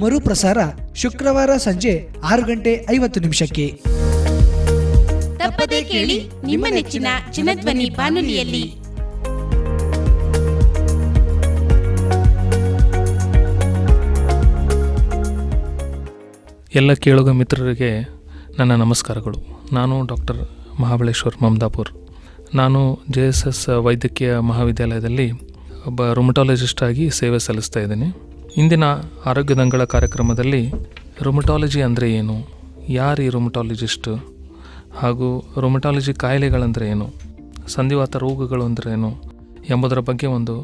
ಮರುಪ್ರಸಾರ ಶುಕ್ರವಾರ ಸಂಜೆ ಆರು ಗಂಟೆ ಐವತ್ತು ನಿಮಿಷಕ್ಕೆ. ತಪ್ಪದೇ ಕೇಳಿ ನಿಮ್ಮ ನೆಚ್ಚಿನ ಚಿನ್ನಧ್ವನಿ ಬಾನುಲಿಯಲ್ಲಿ. ಎಲ್ಲ ಕೇಳುಗ ಮಿತ್ರರಿಗೆ ನನ್ನ ನಮಸ್ಕಾರಗಳು. ನಾನು ಡಾಕ್ಟರ್ ಮಹಾಬಳೇಶ್ವರ್ ಮಮದಾಪುರ್. ನಾನು ಜೆ ಎಸ್ ಎಸ್ ವೈದ್ಯಕೀಯ ಮಹಾವಿದ್ಯಾಲಯದಲ್ಲಿ ಒಬ್ಬ ರುಮಟಾಲಜಿಸ್ಟ್ ಆಗಿ ಸೇವೆ ಸಲ್ಲಿಸ್ತಾ ಇದ್ದೀನಿ. ಇಂದಿನ ಆರೋಗ್ಯದಂಗಳ ಕಾರ್ಯಕ್ರಮದಲ್ಲಿ ರೊಮಟಾಲಜಿ ಅಂದರೆ ಏನು? ಯಾರು ಈ ರುಮಟಾಲಜಿಸ್ಟ್ ಹಾಗೂ ರೊಮಟಾಲಜಿ ಕಾಯಿಲೆಗಳಂದರೆ ಏನು? ಸಂಧಿವಾತ ರೋಗಗಳು ಅಂದರೆ ಏನು? ಎಂಬುದರ ಬಗ್ಗೆ ಒಂದು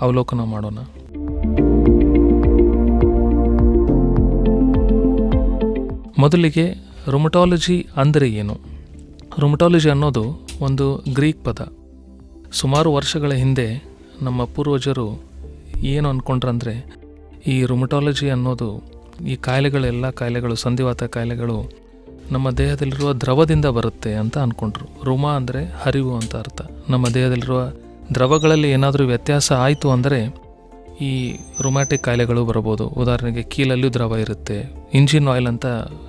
ಅವಲೋಕನ ಮಾಡೋಣ. ಮೊದಲಿಗೆ ರೊಮಟಾಲಜಿ ಅಂದರೆ ಏನು? ರೊಮಟಾಲಜಿ ಅನ್ನೋದು ಒಂದು ಗ್ರೀಕ್ ಪದ. ಸುಮಾರು ವರ್ಷಗಳ ಹಿಂದೆ ನಮ್ಮ ಪೂರ್ವಜರು ಏನು ಅಂದ್ಕೊಂಡ್ರಂದರೆ ಈ ರುಮಟಾಲಜಿ ಅನ್ನೋದು ಈ ಕಾಯಿಲೆಗಳೆಲ್ಲ ಕಾಯಿಲೆಗಳು, ಸಂಧಿವಾತ ಕಾಯಿಲೆಗಳು ನಮ್ಮ ದೇಹದಲ್ಲಿರುವ ದ್ರವದಿಂದ ಬರುತ್ತೆ ಅಂತ ಅಂದ್ಕೊಂಡ್ರು ರುಮ ಅಂದರೆ ಹರಿವು ಅಂತ ಅರ್ಥ. ನಮ್ಮ ದೇಹದಲ್ಲಿರುವ ದ್ರವಗಳಲ್ಲಿ ಏನಾದರೂ ವ್ಯತ್ಯಾಸ ಆಯಿತು ಅಂದರೆ ಈ ರೊಮ್ಯಾಟಿಕ್ ಕಾಯಿಲೆಗಳು ಬರ್ಬೋದು. ಉದಾಹರಣೆಗೆ ಕೀಲಲ್ಲೂ ದ್ರವ ಇರುತ್ತೆ. ಇಂಜಿನ್ ಆಯಿಲ್ ಅಂತ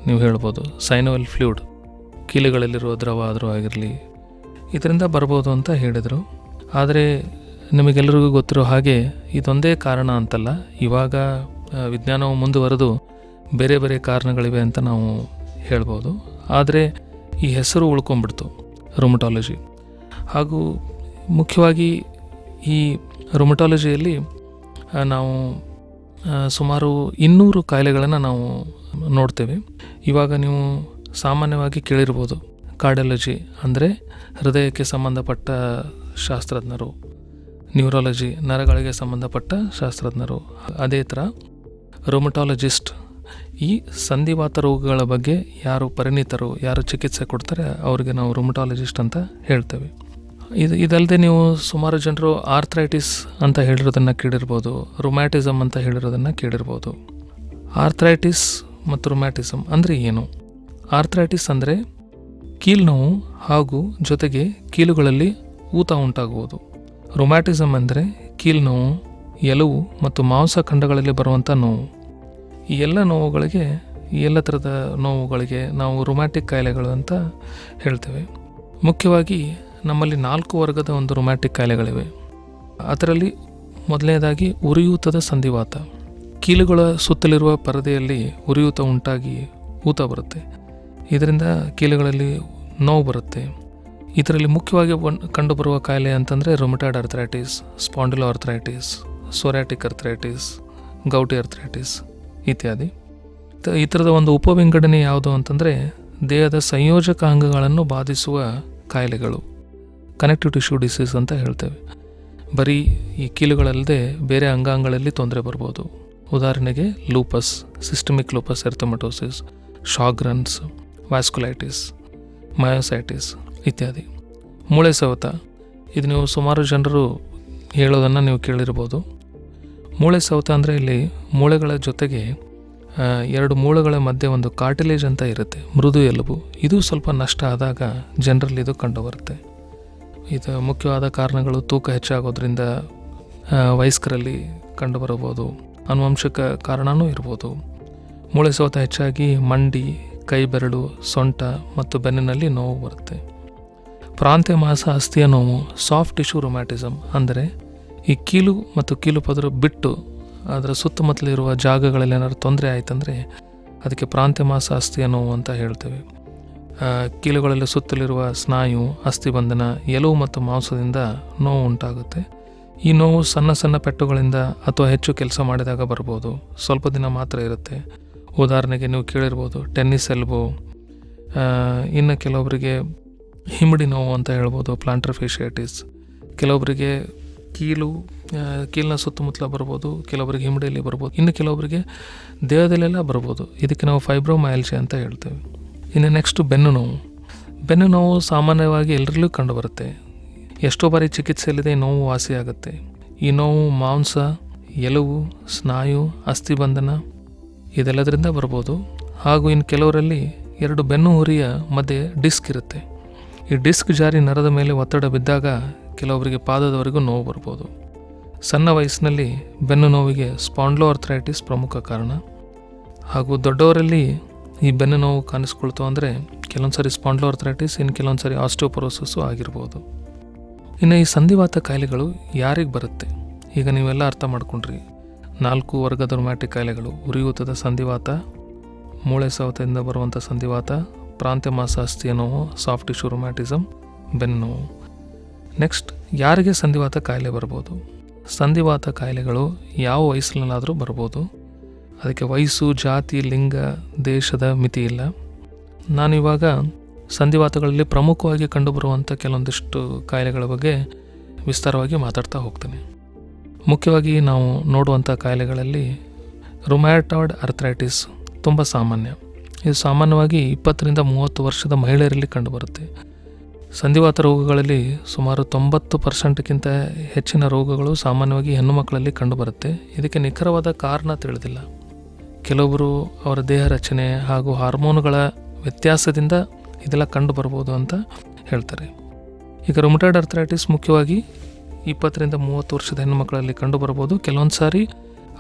ನೀವು ಹೇಳ್ಬೋದು. ಸೈನೋಯಿಲ್ ಫ್ಲೂಡ್ ಕೀಲುಗಳಲ್ಲಿರುವ ದ್ರವ ಆದರೂ ಆಗಿರಲಿ. ಇದರಿಂದ ಬರ್ಬೋದು ಅಂತ ಹೇಳಿದರು. ಆದರೆ ನಿಮಗೆಲ್ಲರಿಗೂ ಗೊತ್ತಿರೋ ಹಾಗೆ ಇದೊಂದೇ ಕಾರಣ ಅಂತಲ್ಲ. ಇವಾಗ ವಿಜ್ಞಾನವು ಮುಂದುವರೆದು ಬೇರೆ ಬೇರೆ ಕಾರಣಗಳಿವೆ ಅಂತ ನಾವು ಹೇಳ್ಬೋದು. ಆದರೆ ಈ ಹೆಸರು ಉಳ್ಕೊಂಬಿಡ್ತು ರೊಮಟಾಲಜಿ ಹಾಗೂ ಮುಖ್ಯವಾಗಿ ಈ ರೊಮಟಾಲಜಿಯಲ್ಲಿ ನಾವು ಸುಮಾರು ಇನ್ನೂರು ಕಾಯಿಲೆಗಳನ್ನು ನಾವು ನೋಡ್ತೇವೆ. ಇವಾಗ ನೀವು ಸಾಮಾನ್ಯವಾಗಿ ಕೇಳಿರ್ಬೋದು ಕಾರ್ಡಿಯಾಲಜಿ ಅಂದರೆ ಹೃದಯಕ್ಕೆ ಸಂಬಂಧಪಟ್ಟ ಶಾಸ್ತ್ರಜ್ಞರು. ನ್ಯೂರಾಲಜಿ ನರಗಳಿಗೆ ಸಂಬಂಧಪಟ್ಟ ಶಾಸ್ತ್ರಜ್ಞರು. ಅದೇ ಥರ ರೊಮಟಾಲಜಿಸ್ಟ್ ಈ ಸಂಧಿವಾತ ರೋಗಗಳ ಬಗ್ಗೆ ಯಾರು ಪರಿಣಿತರು, ಯಾರು ಚಿಕಿತ್ಸೆ ಕೊಡ್ತಾರೆ, ಅವರಿಗೆ ನಾವು ರೊಮಟಾಲಜಿಸ್ಟ್ ಅಂತ ಹೇಳ್ತೇವೆ. ಇದು ಇದಲ್ಲದೆ ನೀವು ಸುಮಾರು ಜನರು ಆರ್ಥ್ರೈಟಿಸ್ ಅಂತ ಹೇಳಿರೋದನ್ನು ಕೇಳಿರ್ಬೋದು ರೊಮ್ಯಾಟಿಸಮ್ ಅಂತ ಹೇಳಿರೋದನ್ನು ಕೇಳಿರ್ಬೋದು. ಆರ್ಥ್ರೈಟಿಸ್ ಮತ್ತು ರೊಮ್ಯಾಟಿಸಮ್ ಅಂದರೆ ಏನು? ಆರ್ಥ್ರೈಟಿಸ್ ಅಂದರೆ ಕೀಲು ನೋವು ಹಾಗೂ ಜೊತೆಗೆ ಕೀಲುಗಳಲ್ಲಿ ಊತ ಉಂಟಾಗುವುದು. ರೊಮ್ಯಾಟಿಸಮ್ ಅಂದರೆ ಕೀಲು ನೋವು, ಎಲುವು ಮತ್ತು ಮಾಂಸಖಂಡಗಳಲ್ಲಿ ಬರುವಂಥ ನೋವು. ಈ ಎಲ್ಲ ನೋವುಗಳಿಗೆ, ಈ ಎಲ್ಲ ಥರದ ನೋವುಗಳಿಗೆ ನಾವು ರೊಮ್ಯಾಟಿಕ್ ಕಾಯಿಲೆಗಳು ಅಂತ ಹೇಳ್ತೇವೆ. ಮುಖ್ಯವಾಗಿ ನಮ್ಮಲ್ಲಿ ನಾಲ್ಕು ವರ್ಗದ ಒಂದು ರೊಮ್ಯಾಟಿಕ್ ಕಾಯಿಲೆಗಳಿವೆ. ಅದರಲ್ಲಿ ಮೊದಲನೇದಾಗಿ ಉರಿಯೂತದ ಸಂಧಿವಾತ. ಕೀಲುಗಳ ಸುತ್ತಲಿರುವ ಪರದೆಯಲ್ಲಿ ಉರಿಯೂತ ಉಂಟಾಗಿ ಊತ ಬರುತ್ತೆ. ಇದರಿಂದ ಕೀಲುಗಳಲ್ಲಿ ನೋವು ಬರುತ್ತೆ. ಇದರಲ್ಲಿ ಮುಖ್ಯವಾಗಿ ಕಂಡುಬರುವ ಕಾಯಿಲೆ ಅಂತಂದರೆ rheumatoid arthritis spondyloarthritis psoriatic arthritis gouty arthritis ಇತ್ಯಾದಿ. ಈ ಥರದ ಒಂದು ಉಪವಿಂಗಡಣೆ ಯಾವುದು ಅಂತಂದರೆ ದೇಹದ ಸಂಯೋಜಕ ಅಂಗಗಳನ್ನು ಬಾಧಿಸುವ ಕಾಯಿಲೆಗಳು. ಕನೆಕ್ಟಿವ್ ಟಿಶ್ಯೂ ಡಿಸೀಸ್ ಅಂತ ಹೇಳ್ತೇವೆ. ಬರೀ ಈ ಕೀಲುಗಳಲ್ಲದೆ ಬೇರೆ ಅಂಗಾಂಗಗಳಲ್ಲಿ ತೊಂದರೆ ಬರ್ಬೋದು. ಉದಾಹರಣೆಗೆ lupus systemic lupus erythematosus Sjogren's vasculitis myositis ಇತ್ಯಾದಿ. ಮೂಳೆ ಸವೆತ. ಇದು ನೀವು ಸುಮಾರು ಜನರು ಹೇಳೋದನ್ನು ನೀವು ಕೇಳಿರ್ಬೋದು. ಮೂಳೆ ಸವೆತ ಅಂದರೆ ಇಲ್ಲಿ ಮೂಳೆಗಳ ಜೊತೆಗೆ ಎರಡು ಮೂಳೆಗಳ ಮಧ್ಯೆ ಒಂದು ಕಾರ್ಟಿಲೇಜ್ ಅಂತ ಇರುತ್ತೆ, ಮೃದು ಎಲುಬು. ಇದು ಸ್ವಲ್ಪ ನಷ್ಟ ಆದಾಗ ಜನರಲ್ಲಿ ಇದು ಕಂಡುಬರುತ್ತೆ. ಇದು ಮುಖ್ಯವಾದ ಕಾರಣಗಳು ತೂಕ ಹೆಚ್ಚಾಗೋದ್ರಿಂದ ವಯಸ್ಕರಲ್ಲಿ ಕಂಡುಬರಬಹುದು. ಅನುವಂಶಿಕ ಕಾರಣವೂ ಇರ್ಬೋದು. ಮೂಳೆ ಸವೆತ ಹೆಚ್ಚಾಗಿ ಮಂಡಿ ಕೈ ಬೆರಳು ಸೊಂಟ ಮತ್ತು ಬೆನ್ನಿನಲ್ಲಿ ನೋವು ಬರುತ್ತೆ. ಪ್ರಾಂತ್ಯ ಮಾಸ ಅಸ್ಥಿಯ ನೋವು ಸಾಫ್ಟ್ ಟಿಶ್ಯೂ ರೊಮ್ಯಾಟಿಸಮ್ ಅಂದರೆ ಈ ಕೀಲು ಮತ್ತು ಕೀಲು ಪದರ ಬಿಟ್ಟು ಅದರ ಸುತ್ತಮುತ್ತಲಿರುವ ಜಾಗಗಳಲ್ಲಿ ಏನಾದ್ರು ತೊಂದರೆ ಆಯ್ತಂದರೆ ಅದಕ್ಕೆ ಪ್ರಾಂತ್ಯ ಮಾಸ ಅಸ್ಥಿಯ ನೋವು ಅಂತ ಹೇಳ್ತೇವೆ. ಕೀಲುಗಳಲ್ಲಿ ಸುತ್ತಲಿರುವ ಸ್ನಾಯು ಅಸ್ಥಿಬಂಧನ ಎಲುವು ಮತ್ತು ಮಾಂಸದಿಂದ ನೋವು ಉಂಟಾಗುತ್ತೆ. ಈ ನೋವು ಸಣ್ಣ ಸಣ್ಣ ಪೆಟ್ಟುಗಳಿಂದ ಅಥವಾ ಹೆಚ್ಚು ಕೆಲಸ ಮಾಡಿದಾಗ ಬರ್ಬೋದು. ಸ್ವಲ್ಪ ದಿನ ಮಾತ್ರ ಇರುತ್ತೆ. ಉದಾಹರಣೆಗೆ ನೀವು ಕೇಳಿರ್ಬೋದು, ಟೆನ್ನಿಸ್, ಎಲ್ಬೋ ಇನ್ನು ಕೆಲವೊಬ್ಬರಿಗೆ ಹಿಮ್ಮಡಿ ನೋವು ಅಂತ ಹೇಳ್ಬೋದು ಪ್ಲಾಂಟರ್ ಫೇಶಿಯಟಿಸ್ ಕೆಲವೊಬ್ಬರಿಗೆ ಕೀಲು ಕೀಲಿನ ಸುತ್ತಮುತ್ತಲ ಬರ್ಬೋದು ಕೆಲವೊಬ್ಬರಿಗೆ ಹಿಮ್ಮಡಿಯಲ್ಲಿ ಬರ್ಬೋದು, ಇನ್ನು ಕೆಲವೊಬ್ಬರಿಗೆ ದೇಹದಲ್ಲೆಲ್ಲ ಬರ್ಬೋದು. ಇದಕ್ಕೆ ನಾವು ಫೈಬ್ರೋಮಯಾಲ್ಜಿ ಅಂತ ಹೇಳ್ತೇವೆ. ಇನ್ನು ನೆಕ್ಸ್ಟು ಬೆನ್ನು ನೋವು. ಬೆನ್ನು ನೋವು ಸಾಮಾನ್ಯವಾಗಿ ಎಲ್ಲರಲ್ಲೂ ಕಂಡುಬರುತ್ತೆ. ಎಷ್ಟೋ ಬಾರಿ ಚಿಕಿತ್ಸೆಯಲ್ಲಿದೆ ನೋವು ವಾಸಿಯಾಗುತ್ತೆ ಈ ನೋವು ಮಾಂಸ ಎಲುವು ಸ್ನಾಯು ಅಸ್ಥಿಬಂಧನ ಇದೆಲ್ಲದರಿಂದ ಬರ್ಬೋದು. ಹಾಗೂ ಇನ್ನು ಕೆಲವರಲ್ಲಿ ಎರಡು ಬೆನ್ನು ಹುರಿಯ ಮಧ್ಯೆ ಡಿಸ್ಕ್ ಇರುತ್ತೆ. ಈ ಡಿಸ್ಕ್ ಜಾರಿ ನರದ ಮೇಲೆ ಒತ್ತಡ ಬಿದ್ದಾಗ ಕೆಲವೊಬ್ಬರಿಗೆ ಪಾದದವರೆಗೂ ನೋವು ಬರ್ಬೋದು. ಸಣ್ಣ ವಯಸ್ಸಿನಲ್ಲಿ ಬೆನ್ನು ನೋವಿಗೆ ಸ್ಪಾಂಡ್ಲೋ ಅರ್ಥ್ರೈಟಿಸ್ ಪ್ರಮುಖ ಕಾರಣ. ಹಾಗೂ ದೊಡ್ಡವರಲ್ಲಿ ಈ ಬೆನ್ನು ನೋವು ಕಾಣಿಸ್ಕೊಳ್ತು ಅಂದರೆ ಕೆಲವೊಂದು ಸರಿ ಸ್ಪಾಂಡ್ಲೋ ಅರ್ಥ್ರೈಟಿಸ್ ಇನ್ನು ಕೆಲವೊಂದು ಸಾರಿ ಆಸ್ಟೋಪರೋಸಸ್ಸು ಆಗಿರ್ಬೋದು. ಇನ್ನು ಈ ಸಂಧಿವಾತ ಕಾಯಿಲೆಗಳು ಯಾರಿಗೆ ಬರುತ್ತೆ? ಈಗ ನೀವೆಲ್ಲ ಅರ್ಥ ಮಾಡ್ಕೊಂಡ್ರಿ. ನಾಲ್ಕು ವರ್ಗದ ರೊಮ್ಯಾಟಿಕ್ ಕಾಯಿಲೆಗಳು, ಉರಿಯೂತದ ಸಂಧಿವಾತ, ಮೂಳೆ ಸವತದಿಂದ ಬರುವಂಥ ಸಂಧಿವಾತ ಪ್ರಾಂತ್ಯ ಅಸ್ಥಿಯ ನೋವು ಸಾಫ್ಟ್ ಟಿಶ್ಯೂ ರುಮ್ಯಾಟಿಸಮ್ ಬೆನ್ನು ನೋವು. ನೆಕ್ಸ್ಟ್ ಯಾರಿಗೆ ಸಂಧಿವಾತ ಕಾಯಿಲೆ ಬರ್ಬೋದು? ಸಂಧಿವಾತ ಕಾಯಿಲೆಗಳು ಯಾವ ವಯಸ್ಸಿನಲ್ಲಾದರೂ ಬರ್ಬೋದು. ಅದಕ್ಕೆ ವಯಸ್ಸು, ಜಾತಿ, ಲಿಂಗ, ದೇಶದ ಮಿತಿ ಇಲ್ಲ. ನಾನಿವಾಗ ಸಂಧಿವಾತಗಳಲ್ಲಿ ಪ್ರಮುಖವಾಗಿ ಕಂಡುಬರುವಂಥ ಕೆಲವೊಂದಿಷ್ಟು ಕಾಯಿಲೆಗಳ ಬಗ್ಗೆ ವಿಸ್ತಾರವಾಗಿ ಮಾತಾಡ್ತಾ ಹೋಗ್ತೇನೆ. ಮುಖ್ಯವಾಗಿ ನಾವು ನೋಡುವಂಥ ಕಾಯಿಲೆಗಳಲ್ಲಿ ರುಮ್ಯಾಟಾಯ್ಡ್ ಅರ್ಥ್ರೈಟಿಸ್ ತುಂಬ ಸಾಮಾನ್ಯ. ಇದು ಸಾಮಾನ್ಯವಾಗಿ ಇಪ್ಪತ್ತರಿಂದ ಮೂವತ್ತು ವರ್ಷದ ಮಹಿಳೆಯರಲ್ಲಿ ಕಂಡುಬರುತ್ತೆ. ಸಂಧಿವಾತ ರೋಗಗಳಲ್ಲಿ ಸುಮಾರು ತೊಂಬತ್ತು ಪರ್ಸೆಂಟ್ಗಿಂತ ಹೆಚ್ಚಿನ ರೋಗಗಳು ಸಾಮಾನ್ಯವಾಗಿ ಹೆಣ್ಣು ಮಕ್ಕಳಲ್ಲಿ ಕಂಡುಬರುತ್ತೆ. ಇದಕ್ಕೆ ನಿಖರವಾದ ಕಾರಣ ತಿಳಿದಿಲ್ಲ. ಕೆಲವೊಬ್ಬರು ಅವರ ದೇಹ ರಚನೆ ಹಾಗೂ ಹಾರ್ಮೋನುಗಳ ವ್ಯತ್ಯಾಸದಿಂದ ಇದೆಲ್ಲ ಕಂಡು ಬರ್ಬೋದು ಅಂತ ಹೇಳ್ತಾರೆ. ಈಗ ರೊಮಟೈಡ್ ಅರ್ಥರೈಟಿಸ್ ಮುಖ್ಯವಾಗಿ ಇಪ್ಪತ್ತರಿಂದ ಮೂವತ್ತು ವರ್ಷದ ಹೆಣ್ಣು ಮಕ್ಕಳಲ್ಲಿ ಕಂಡು ಬರ್ಬೋದು ಕೆಲವೊಂದು ಸಾರಿ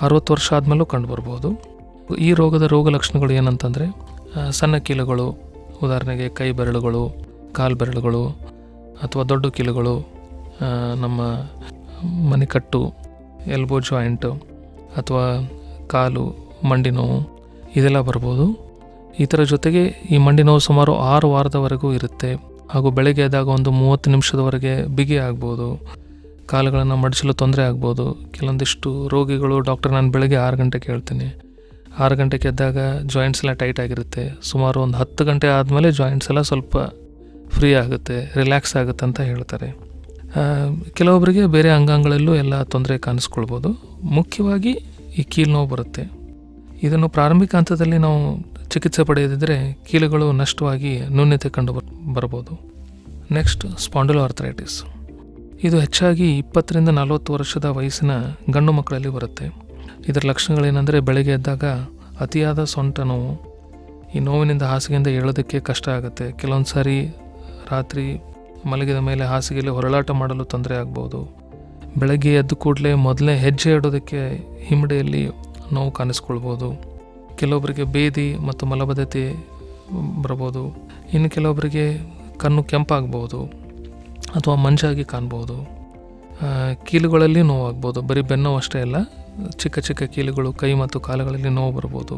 ಅರವತ್ತು ವರ್ಷ ಆದಮೇಲೂ ಕಂಡು ಬರ್ಬೋದು ಈ ರೋಗದ ರೋಗ ಲಕ್ಷಣಗಳು ಏನಂತಂದರೆ ಸಣ್ಣ ಕೀಲುಗಳು, ಉದಾಹರಣೆಗೆ ಕೈ ಬೆರಳುಗಳು, ಕಾಲು ಬೆರಳುಗಳು ಅಥವಾ ದೊಡ್ಡ ಕೀಲುಗಳು ನಮ್ಮ ಮಣಿಕಟ್ಟು ಎಲ್ಬೋ ಜಾಯಿಂಟು ಅಥವಾ ಕಾಲು, ಮಂಡಿ ನೋವು, ಇದೆಲ್ಲ ಬರ್ಬೋದು. ಇದರ ಜೊತೆಗೆ ಈ ಮಂಡಿ ನೋವು ಸುಮಾರು ಆರು ವಾರದವರೆಗೂ ಇರುತ್ತೆ. ಹಾಗೂ ಬೆಳಗ್ಗೆ ಎದ್ದಾಗ ಒಂದು ಮೂವತ್ತು ನಿಮಿಷದವರೆಗೆ ಬಿಗಿ ಆಗ್ಬೋದು. ಕಾಲುಗಳನ್ನು ಮಡಿಸಲು ತೊಂದರೆ ಆಗ್ಬೋದು. ಕೆಲವೊಂದಿಷ್ಟು ರೋಗಿಗಳು ಡಾಕ್ಟರ್ ನಾನು ಬೆಳಗ್ಗೆ ಆರು ಗಂಟೆಗೆ ಹೇಳ್ತೀನಿ. ಆರು ಗಂಟೆಗೆ ಎದ್ದಾಗ ಜಾಯಿಂಟ್ಸ್ ಎಲ್ಲ ಟೈಟ್ ಆಗಿರುತ್ತೆ. ಸುಮಾರು ಒಂದು ಹತ್ತು ಗಂಟೆ ಆದಮೇಲೆ ಜಾಯಿಂಟ್ಸ್ ಎಲ್ಲ ಸ್ವಲ್ಪ ಫ್ರೀ ಆಗುತ್ತೆ ರಿಲ್ಯಾಕ್ಸ್ ಆಗುತ್ತೆ ಅಂತ ಹೇಳ್ತಾರೆ. ಕೆಲವೊಬ್ಬರಿಗೆ ಬೇರೆ ಅಂಗಾಂಗಳಲ್ಲೂ ಎಲ್ಲ ತೊಂದರೆ ಕಾಣಿಸ್ಕೊಳ್ಬೋದು. ಮುಖ್ಯವಾಗಿ ಈ ಕೀಲು ನೋವು ಬರುತ್ತೆ. ಇದನ್ನು ಪ್ರಾರಂಭಿಕ ಹಂತದಲ್ಲಿ ನಾವು ಚಿಕಿತ್ಸೆ ಪಡೆಯದಿದ್ದರೆ ಕೀಲುಗಳು ನಷ್ಟವಾಗಿ ನ್ಯೂನ್ಯತೆ ಕಂಡು ಬರ್, ಬರ್ಬೋದು. ನೆಕ್ಸ್ಟ್ ಸ್ಪಾಂಡಲೋ ಆರ್ಥರೈಟಿಸ್ ಇದು ಹೆಚ್ಚಾಗಿ ಇಪ್ಪತ್ತರಿಂದ ನಲವತ್ತು ವರ್ಷದ ವಯಸ್ಸಿನ ಗಂಡು ಮಕ್ಕಳಲ್ಲಿ ಬರುತ್ತೆ. ಇದರ ಲಕ್ಷಣಗಳೇನೆಂದರೆ ಬೆಳಗ್ಗೆ ಎದ್ದಾಗ ಅತಿಯಾದ ಸೊಂಟ ನೋವು ಈ ನೋವಿನಿಂದ ಹಾಸಿಗೆಯಿಂದ ಏಳೋದಕ್ಕೆ ಕಷ್ಟ ಆಗುತ್ತೆ. ಕೆಲವೊಂದು ಸಾರಿ ರಾತ್ರಿ ಮಲಗಿದ ಮೇಲೆ ಹಾಸಿಗೆಯಲ್ಲಿ ಹೊರಳಾಟ ಮಾಡಲು ತೊಂದರೆ ಆಗ್ಬೋದು. ಬೆಳಗ್ಗೆ ಎದ್ದು ಕೂಡಲೇ ಮೊದಲೇ ಹೆಜ್ಜೆ ಇಡೋದಕ್ಕೆ ಹಿಮ್ಮಡಿಯಲ್ಲಿ ನೋವು ಕಾಣಿಸ್ಕೊಳ್ಬೋದು. ಕೆಲವೊಬ್ಬರಿಗೆ ಬೇದಿ ಮತ್ತು ಮಲಬದ್ಧತೆ ಬರ್ಬೋದು ಇನ್ನು ಕೆಲವೊಬ್ಬರಿಗೆ ಕಣ್ಣು ಕೆಂಪಾಗ್ಬೋದು ಅಥವಾ ಮಂಜಾಗಿ ಕಾಣ್ಬೋದು. ಕೀಲುಗಳಲ್ಲಿ ನೋವಾಗ್ಬೋದು. ಬರೀ ಬೆನ್ನು ಅಷ್ಟೇ ಅಲ್ಲ ಚಿಕ್ಕ ಚಿಕ್ಕ ಕೀಲುಗಳು ಕೈ ಮತ್ತು ಕಾಲುಗಳಲ್ಲಿ ನೋವು ಬರ್ಬೋದು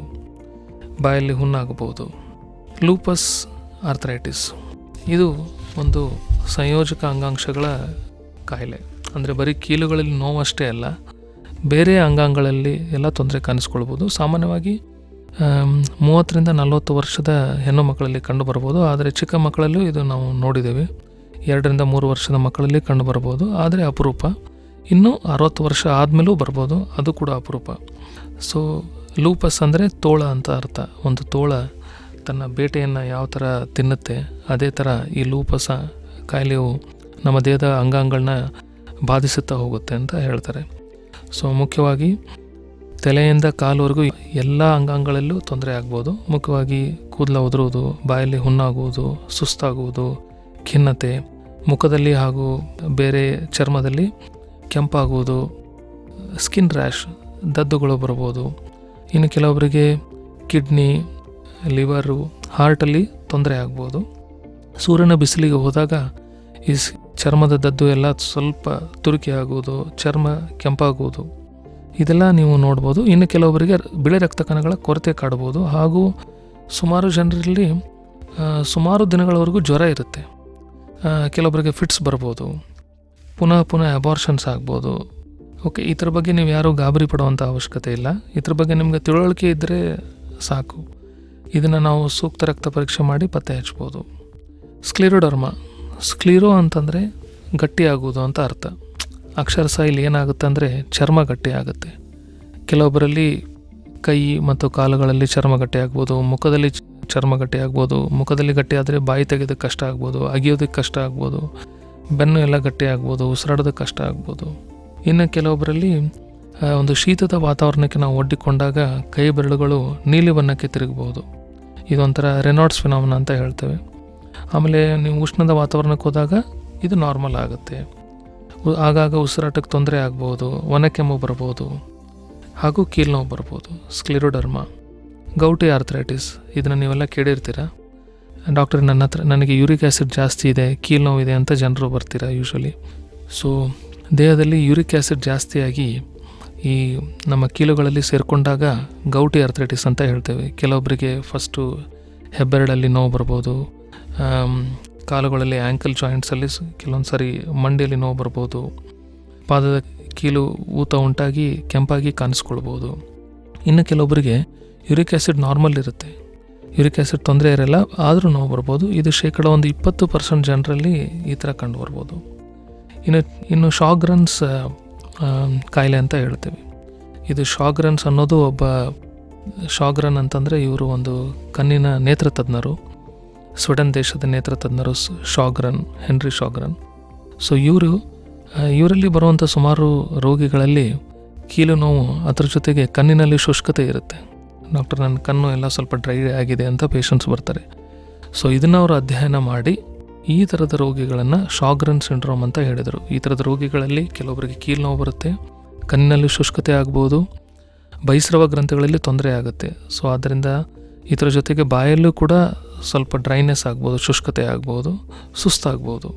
ಬಾಯಲ್ಲಿ ಹುಣ್ಣಾಗಬಹುದು. Lupus arthritis. ಇದು ಒಂದು ಸಂಯೋಜಕ ಅಂಗಾಂಶಗಳ ಕಾಯಿಲೆ. ಅಂದರೆ ಬರೀ ಕೀಲುಗಳಲ್ಲಿ ನೋವಷ್ಟೇ ಅಲ್ಲ, ಬೇರೆ ಅಂಗಾಂಗಗಳಲ್ಲಿ ಎಲ್ಲ ತೊಂದರೆ ಕಾಣಿಸ್ಕೊಳ್ಬೋದು ಸಾಮಾನ್ಯವಾಗಿ ಮೂವತ್ತರಿಂದ ನಲವತ್ತು ವರ್ಷದ ಹೆಣ್ಣು ಮಕ್ಕಳಲ್ಲಿ ಕಂಡು ಬರ್ಬೋದು. ಆದರೆ ಚಿಕ್ಕ ಮಕ್ಕಳಲ್ಲೂ ಇದು ನಾವು ನೋಡಿದ್ದೇವೆ. ಎರಡರಿಂದ ಮೂರು ವರ್ಷದ ಮಕ್ಕಳಲ್ಲಿ ಕಂಡು ಬರ್ಬೋದು. ಆದರೆ ಅಪರೂಪ. ಇನ್ನು ಅರವತ್ತು ವರ್ಷ ಆದಮೇಲೂ ಬರ್ಬೋದು, ಅದು ಕೂಡ ಅಪರೂಪ. ಸೊ ಲೂಪಸ್ ಅಂದರೆ ತೋಳ ಅಂತ ಅರ್ಥ. ಒಂದು ತೋಳ ತನ್ನ ಬೇಟೆಯನ್ನು ಯಾವ ಥರ ತಿನ್ನುತ್ತೆ, ಅದೇ ಥರ ಈ ಲೂಪಸ ಕಾಯಿಲೆಯು ನಮ್ಮ ದೇಹದ ಅಂಗಾಂಗಗಳನ್ನ ಬಾಧಿಸುತ್ತಾ ಹೋಗುತ್ತೆ ಅಂತ ಹೇಳ್ತಾರೆ. ಸೊ ಮುಖ್ಯವಾಗಿ ತಲೆಯಿಂದ ಕಾಲುವರೆಗೂ ಎಲ್ಲ ಅಂಗಾಂಗಗಳಲ್ಲೂ ತೊಂದರೆ ಆಗ್ಬೋದು. ಮುಖ್ಯವಾಗಿ ಕೂದಲ ಉದುರುವುದು, ಬಾಯಲ್ಲಿ ಹುಣ್ಣಾಗುವುದು, ಸುಸ್ತಾಗುವುದು, ಖಿನ್ನತೆ, ಮುಖದಲ್ಲಿ ಹಾಗೂ ಬೇರೆ ಚರ್ಮದಲ್ಲಿ ಕೆಂಪಾಗುವುದು ಸ್ಕಿನ್ ರ್ಯಾಶ್ ದದ್ದುಗಳು ಬರ್ಬೋದು. ಇನ್ನು ಕೆಲವೊಬ್ಬರಿಗೆ ಕಿಡ್ನಿ ಲಿವರು ಹಾರ್ಟಲ್ಲಿ ತೊಂದರೆ ಆಗ್ಬೋದು. ಸೂರ್ಯನ ಬಿಸಿಲಿಗೆ ಹೋದಾಗ ಈ ಚರ್ಮದ ದದ್ದು ಎಲ್ಲ ಸ್ವಲ್ಪ ತುರುಕಿ ಆಗುವುದು, ಚರ್ಮ ಕೆಂಪಾಗುವುದು. ಇದೆಲ್ಲ ನೀವು ನೋಡ್ಬೋದು. ಇನ್ನು ಕೆಲವೊಬ್ಬರಿಗೆ ಬಿಳಿ ರಕ್ತ ಕಣಗಳ ಕೊರತೆ ಕಾಡ್ಬೋದು. ಹಾಗೂ ಸುಮಾರು ಜನರಲ್ಲಿ ಸುಮಾರು ದಿನಗಳವರೆಗೂ ಜ್ವರ ಇರುತ್ತೆ. ಕೆಲವೊಬ್ಬರಿಗೆ ಫಿಟ್ಸ್ ಬರ್ಬೋದು. ಪುನಃ ಪುನಃ ಅಬಾರ್ಷನ್ಸ್ ಆಗ್ಬೋದು. ಓಕೆ ಇದ್ರ ಬಗ್ಗೆ ನೀವು ಯಾರೂ ಗಾಬರಿ ಪಡುವಂಥ ಅವಶ್ಯಕತೆ ಇಲ್ಲ. ಇದ್ರ ಬಗ್ಗೆ ನಿಮಗೆ ತಿಳುವಳಿಕೆ ಇದ್ದರೆ ಸಾಕು. ಇದನ್ನು ನಾವು ಸೂಕ್ತ ರಕ್ತ ಪರೀಕ್ಷೆ ಮಾಡಿ ಪತ್ತೆ ಹಚ್ಬೋದು. ಸ್ಕ್ಲಿರೋಡರ್ಮ ಸ್ಕ್ಲಿರೋ ಅಂತಂದರೆ ಗಟ್ಟಿಯಾಗುವುದು ಅಂತ ಅರ್ಥ. ಅಕ್ಷರಶಃ ಇಲ್ಲಿ ಏನಾಗುತ್ತೆ ಅಂದರೆ ಚರ್ಮ ಗಟ್ಟಿ ಆಗುತ್ತೆ. ಕೆಲವೊಬ್ಬರಲ್ಲಿ ಕೈ ಮತ್ತು ಕಾಲುಗಳಲ್ಲಿ ಚರ್ಮ ಗಟ್ಟಿ ಆಗ್ಬೋದು, ಮುಖದಲ್ಲಿ ಚರ್ಮ ಗಟ್ಟಿ ಆಗ್ಬೋದು, ಮುಖದಲ್ಲಿ ಗಟ್ಟಿ ಆದರೆ ಬಾಯಿ ತೆಗೆಯೋದಕ್ಕೆ ಕಷ್ಟ ಆಗ್ಬೋದು, ಅಗಿಯೋದಕ್ಕೆ ಕಷ್ಟ ಆಗ್ಬೋದು. ಬೆನ್ನು ಎಲ್ಲ ಗಟ್ಟಿ ಆಗ್ಬೋದು ಉಸಿರಾಡೋದಕ್ಕೆ ಕಷ್ಟ ಆಗ್ಬೋದು. ಇನ್ನು ಕೆಲವೊಬ್ಬರಲ್ಲಿ ಒಂದು ಶೀತದ ವಾತಾವರಣಕ್ಕೆ ನಾವು ಒಡ್ಡಿಕೊಂಡಾಗ ಕೈ ಬೆರಳುಗಳು ನೀಲಿ ಬಣ್ಣಕ್ಕೆ ತಿರುಗಬಹುದು ಇದೊಂಥರ ರೆನಾಡ್ಸ್ ಫಿನಾಮಿನ ಅಂತ ಹೇಳ್ತೇವೆ. ಆಮೇಲೆ ನೀವು ಉಷ್ಣದ ವಾತಾವರಣಕ್ಕೆ ಹೋದಾಗ ಇದು ನಾರ್ಮಲ್ ಆಗುತ್ತೆ. ಆಗಾಗ ಉಸಿರಾಟಕ್ಕೆ ತೊಂದರೆ ಆಗ್ಬೋದು ಒನಕೆಮ್ಮು ಬರ್ಬೋದು, ಹಾಗೂ ಕೀಲು ನೋವು ಬರ್ಬೋದು ಸ್ಕ್ಲಿರೋಡರ್ಮ ಗೌಟಿ ಆರ್ಥ್ರೈಟಿಸ್ ಇದನ್ನು ನೀವೆಲ್ಲ ಕೇಳಿರ್ತೀರ? ಡಾಕ್ಟರ್, ನನ್ನ ಹತ್ರ ನನಗೆ ಯೂರಿಕ್ ಆ್ಯಸಿಡ್ ಜಾಸ್ತಿ ಇದೆ ಕೀಲು ನೋವಿದೆ ಅಂತ ಜನರು ಬರ್ತೀರಾ ಯೂಶ್ವಲಿ ಸೊ ದೇಹದಲ್ಲಿ ಯೂರಿಕ್ ಆ್ಯಸಿಡ್ ಜಾಸ್ತಿಯಾಗಿ ಈ ನಮ್ಮ ಕೀಲುಗಳಲ್ಲಿ ಸೇರಿಕೊಂಡಾಗ ಗೌಟಿ ಆರ್ಥ್ರೈಟಿಸ್ ಅಂತ ಹೇಳ್ತೇವೆ. ಕೆಲವೊಬ್ಬರಿಗೆ ಫಸ್ಟು ಹೆಬ್ಬೆರಡಲ್ಲಿ ನೋವು ಬರ್ಬೋದು ಕಾಲುಗಳಲ್ಲಿ ಆ್ಯಂಕಲ್ ಜಾಯಿಂಟ್ಸಲ್ಲಿ ಕೆಲವೊಂದು ಸಾರಿ ಮಂಡಿಯಲ್ಲಿ ನೋವು ಬರ್ಬೋದು, ಪಾದದ ಕೀಲು ಊತ ಉಂಟಾಗಿ ಕೆಂಪಾಗಿ ಕಾಣಿಸ್ಕೊಳ್ಬೋದು. ಇನ್ನು ಕೆಲವೊಬ್ಬರಿಗೆ ಯೂರಿಕ್ ಆ್ಯಸಿಡ್ ನಾರ್ಮಲ್ ಇರುತ್ತೆ. ಯೂರಿಕ್ ಆ್ಯಸಿಡ್ ತೊಂದರೆ ಇರಲ್ಲ, ಆದರೂ ನೋವು ಬರ್ಬೋದು. ಇದು ಶೇಕಡ ಒಂದು ಇಪ್ಪತ್ತು ಪರ್ಸೆಂಟ್ ಜನರಲ್ಲಿ ಈ ಥರ ಕಂಡು ಬರ್ಬೋದು. ಇನ್ನು ಇನ್ನು ಶಾಗ್ರನ್ಸ್ ಕಾಯಿಲೆ ಅಂತ ಹೇಳ್ತೀವಿ. ಇದು ಶಾಗ್ರನ್ಸ್ ಅನ್ನೋದು ಒಬ್ಬ ಶಾಗ್ರನ್ ಅಂತಂದರೆ ಇವರು ಒಂದು ಕಣ್ಣಿನ ನೇತ್ರ ತಜ್ಞರು ಸ್ವೀಡನ್ ದೇಶದ ನೇತ್ರ ತಜ್ಞರು ಶಾಗ್ರನ್, ಹೆನ್ರಿ ಶಾಗ್ರನ್. ಸೊ ಇವರು ಇವರಲ್ಲಿ ಬರುವಂಥ ಸುಮಾರು ರೋಗಿಗಳಲ್ಲಿ ಕೀಲು ನೋವು ಅದರ ಜೊತೆಗೆ ಕಣ್ಣಿನಲ್ಲಿ ಶುಷ್ಕತೆ ಇರುತ್ತೆ. ಡಾಕ್ಟರ್, ನನ್ನ ಕಣ್ಣು ಎಲ್ಲ ಸ್ವಲ್ಪ ಡ್ರೈ ಆಗಿದೆ ಅಂತ ಪೇಷಂಟ್ಸ್ ಬರ್ತಾರೆ. ಸೊ ಇದನ್ನು ಅವರು ಅಧ್ಯಯನ ಮಾಡಿ ಈ ಥರದ ರೋಗಿಗಳನ್ನು ಶಾಗ್ರನ್ ಸಿಂಡ್ರೋಮ್ ಅಂತ ಹೇಳಿದರು. ಈ ಥರದ ರೋಗಿಗಳಲ್ಲಿ ಕೆಲವೊಬ್ಬರಿಗೆ ಕೀಲು ನೋವು ಬರುತ್ತೆ, ಕಣ್ಣಿನಲ್ಲಿ ಶುಷ್ಕತೆ ಆಗ್ಬೋದು ಬೈಸ್ರವ ಗ್ರಂಥಿಗಳಲ್ಲಿ ತೊಂದರೆ ಆಗುತ್ತೆ. ಸೊ ಆದ್ದರಿಂದ ಇದರ ಜೊತೆಗೆ ಬಾಯಲ್ಲೂ ಕೂಡ ಸ್ವಲ್ಪ ಡ್ರೈನೆಸ್ ಆಗ್ಬೋದು, ಶುಷ್ಕತೆ ಆಗ್ಬೋದು, ಸುಸ್ತಾಗ್ಬೋದು.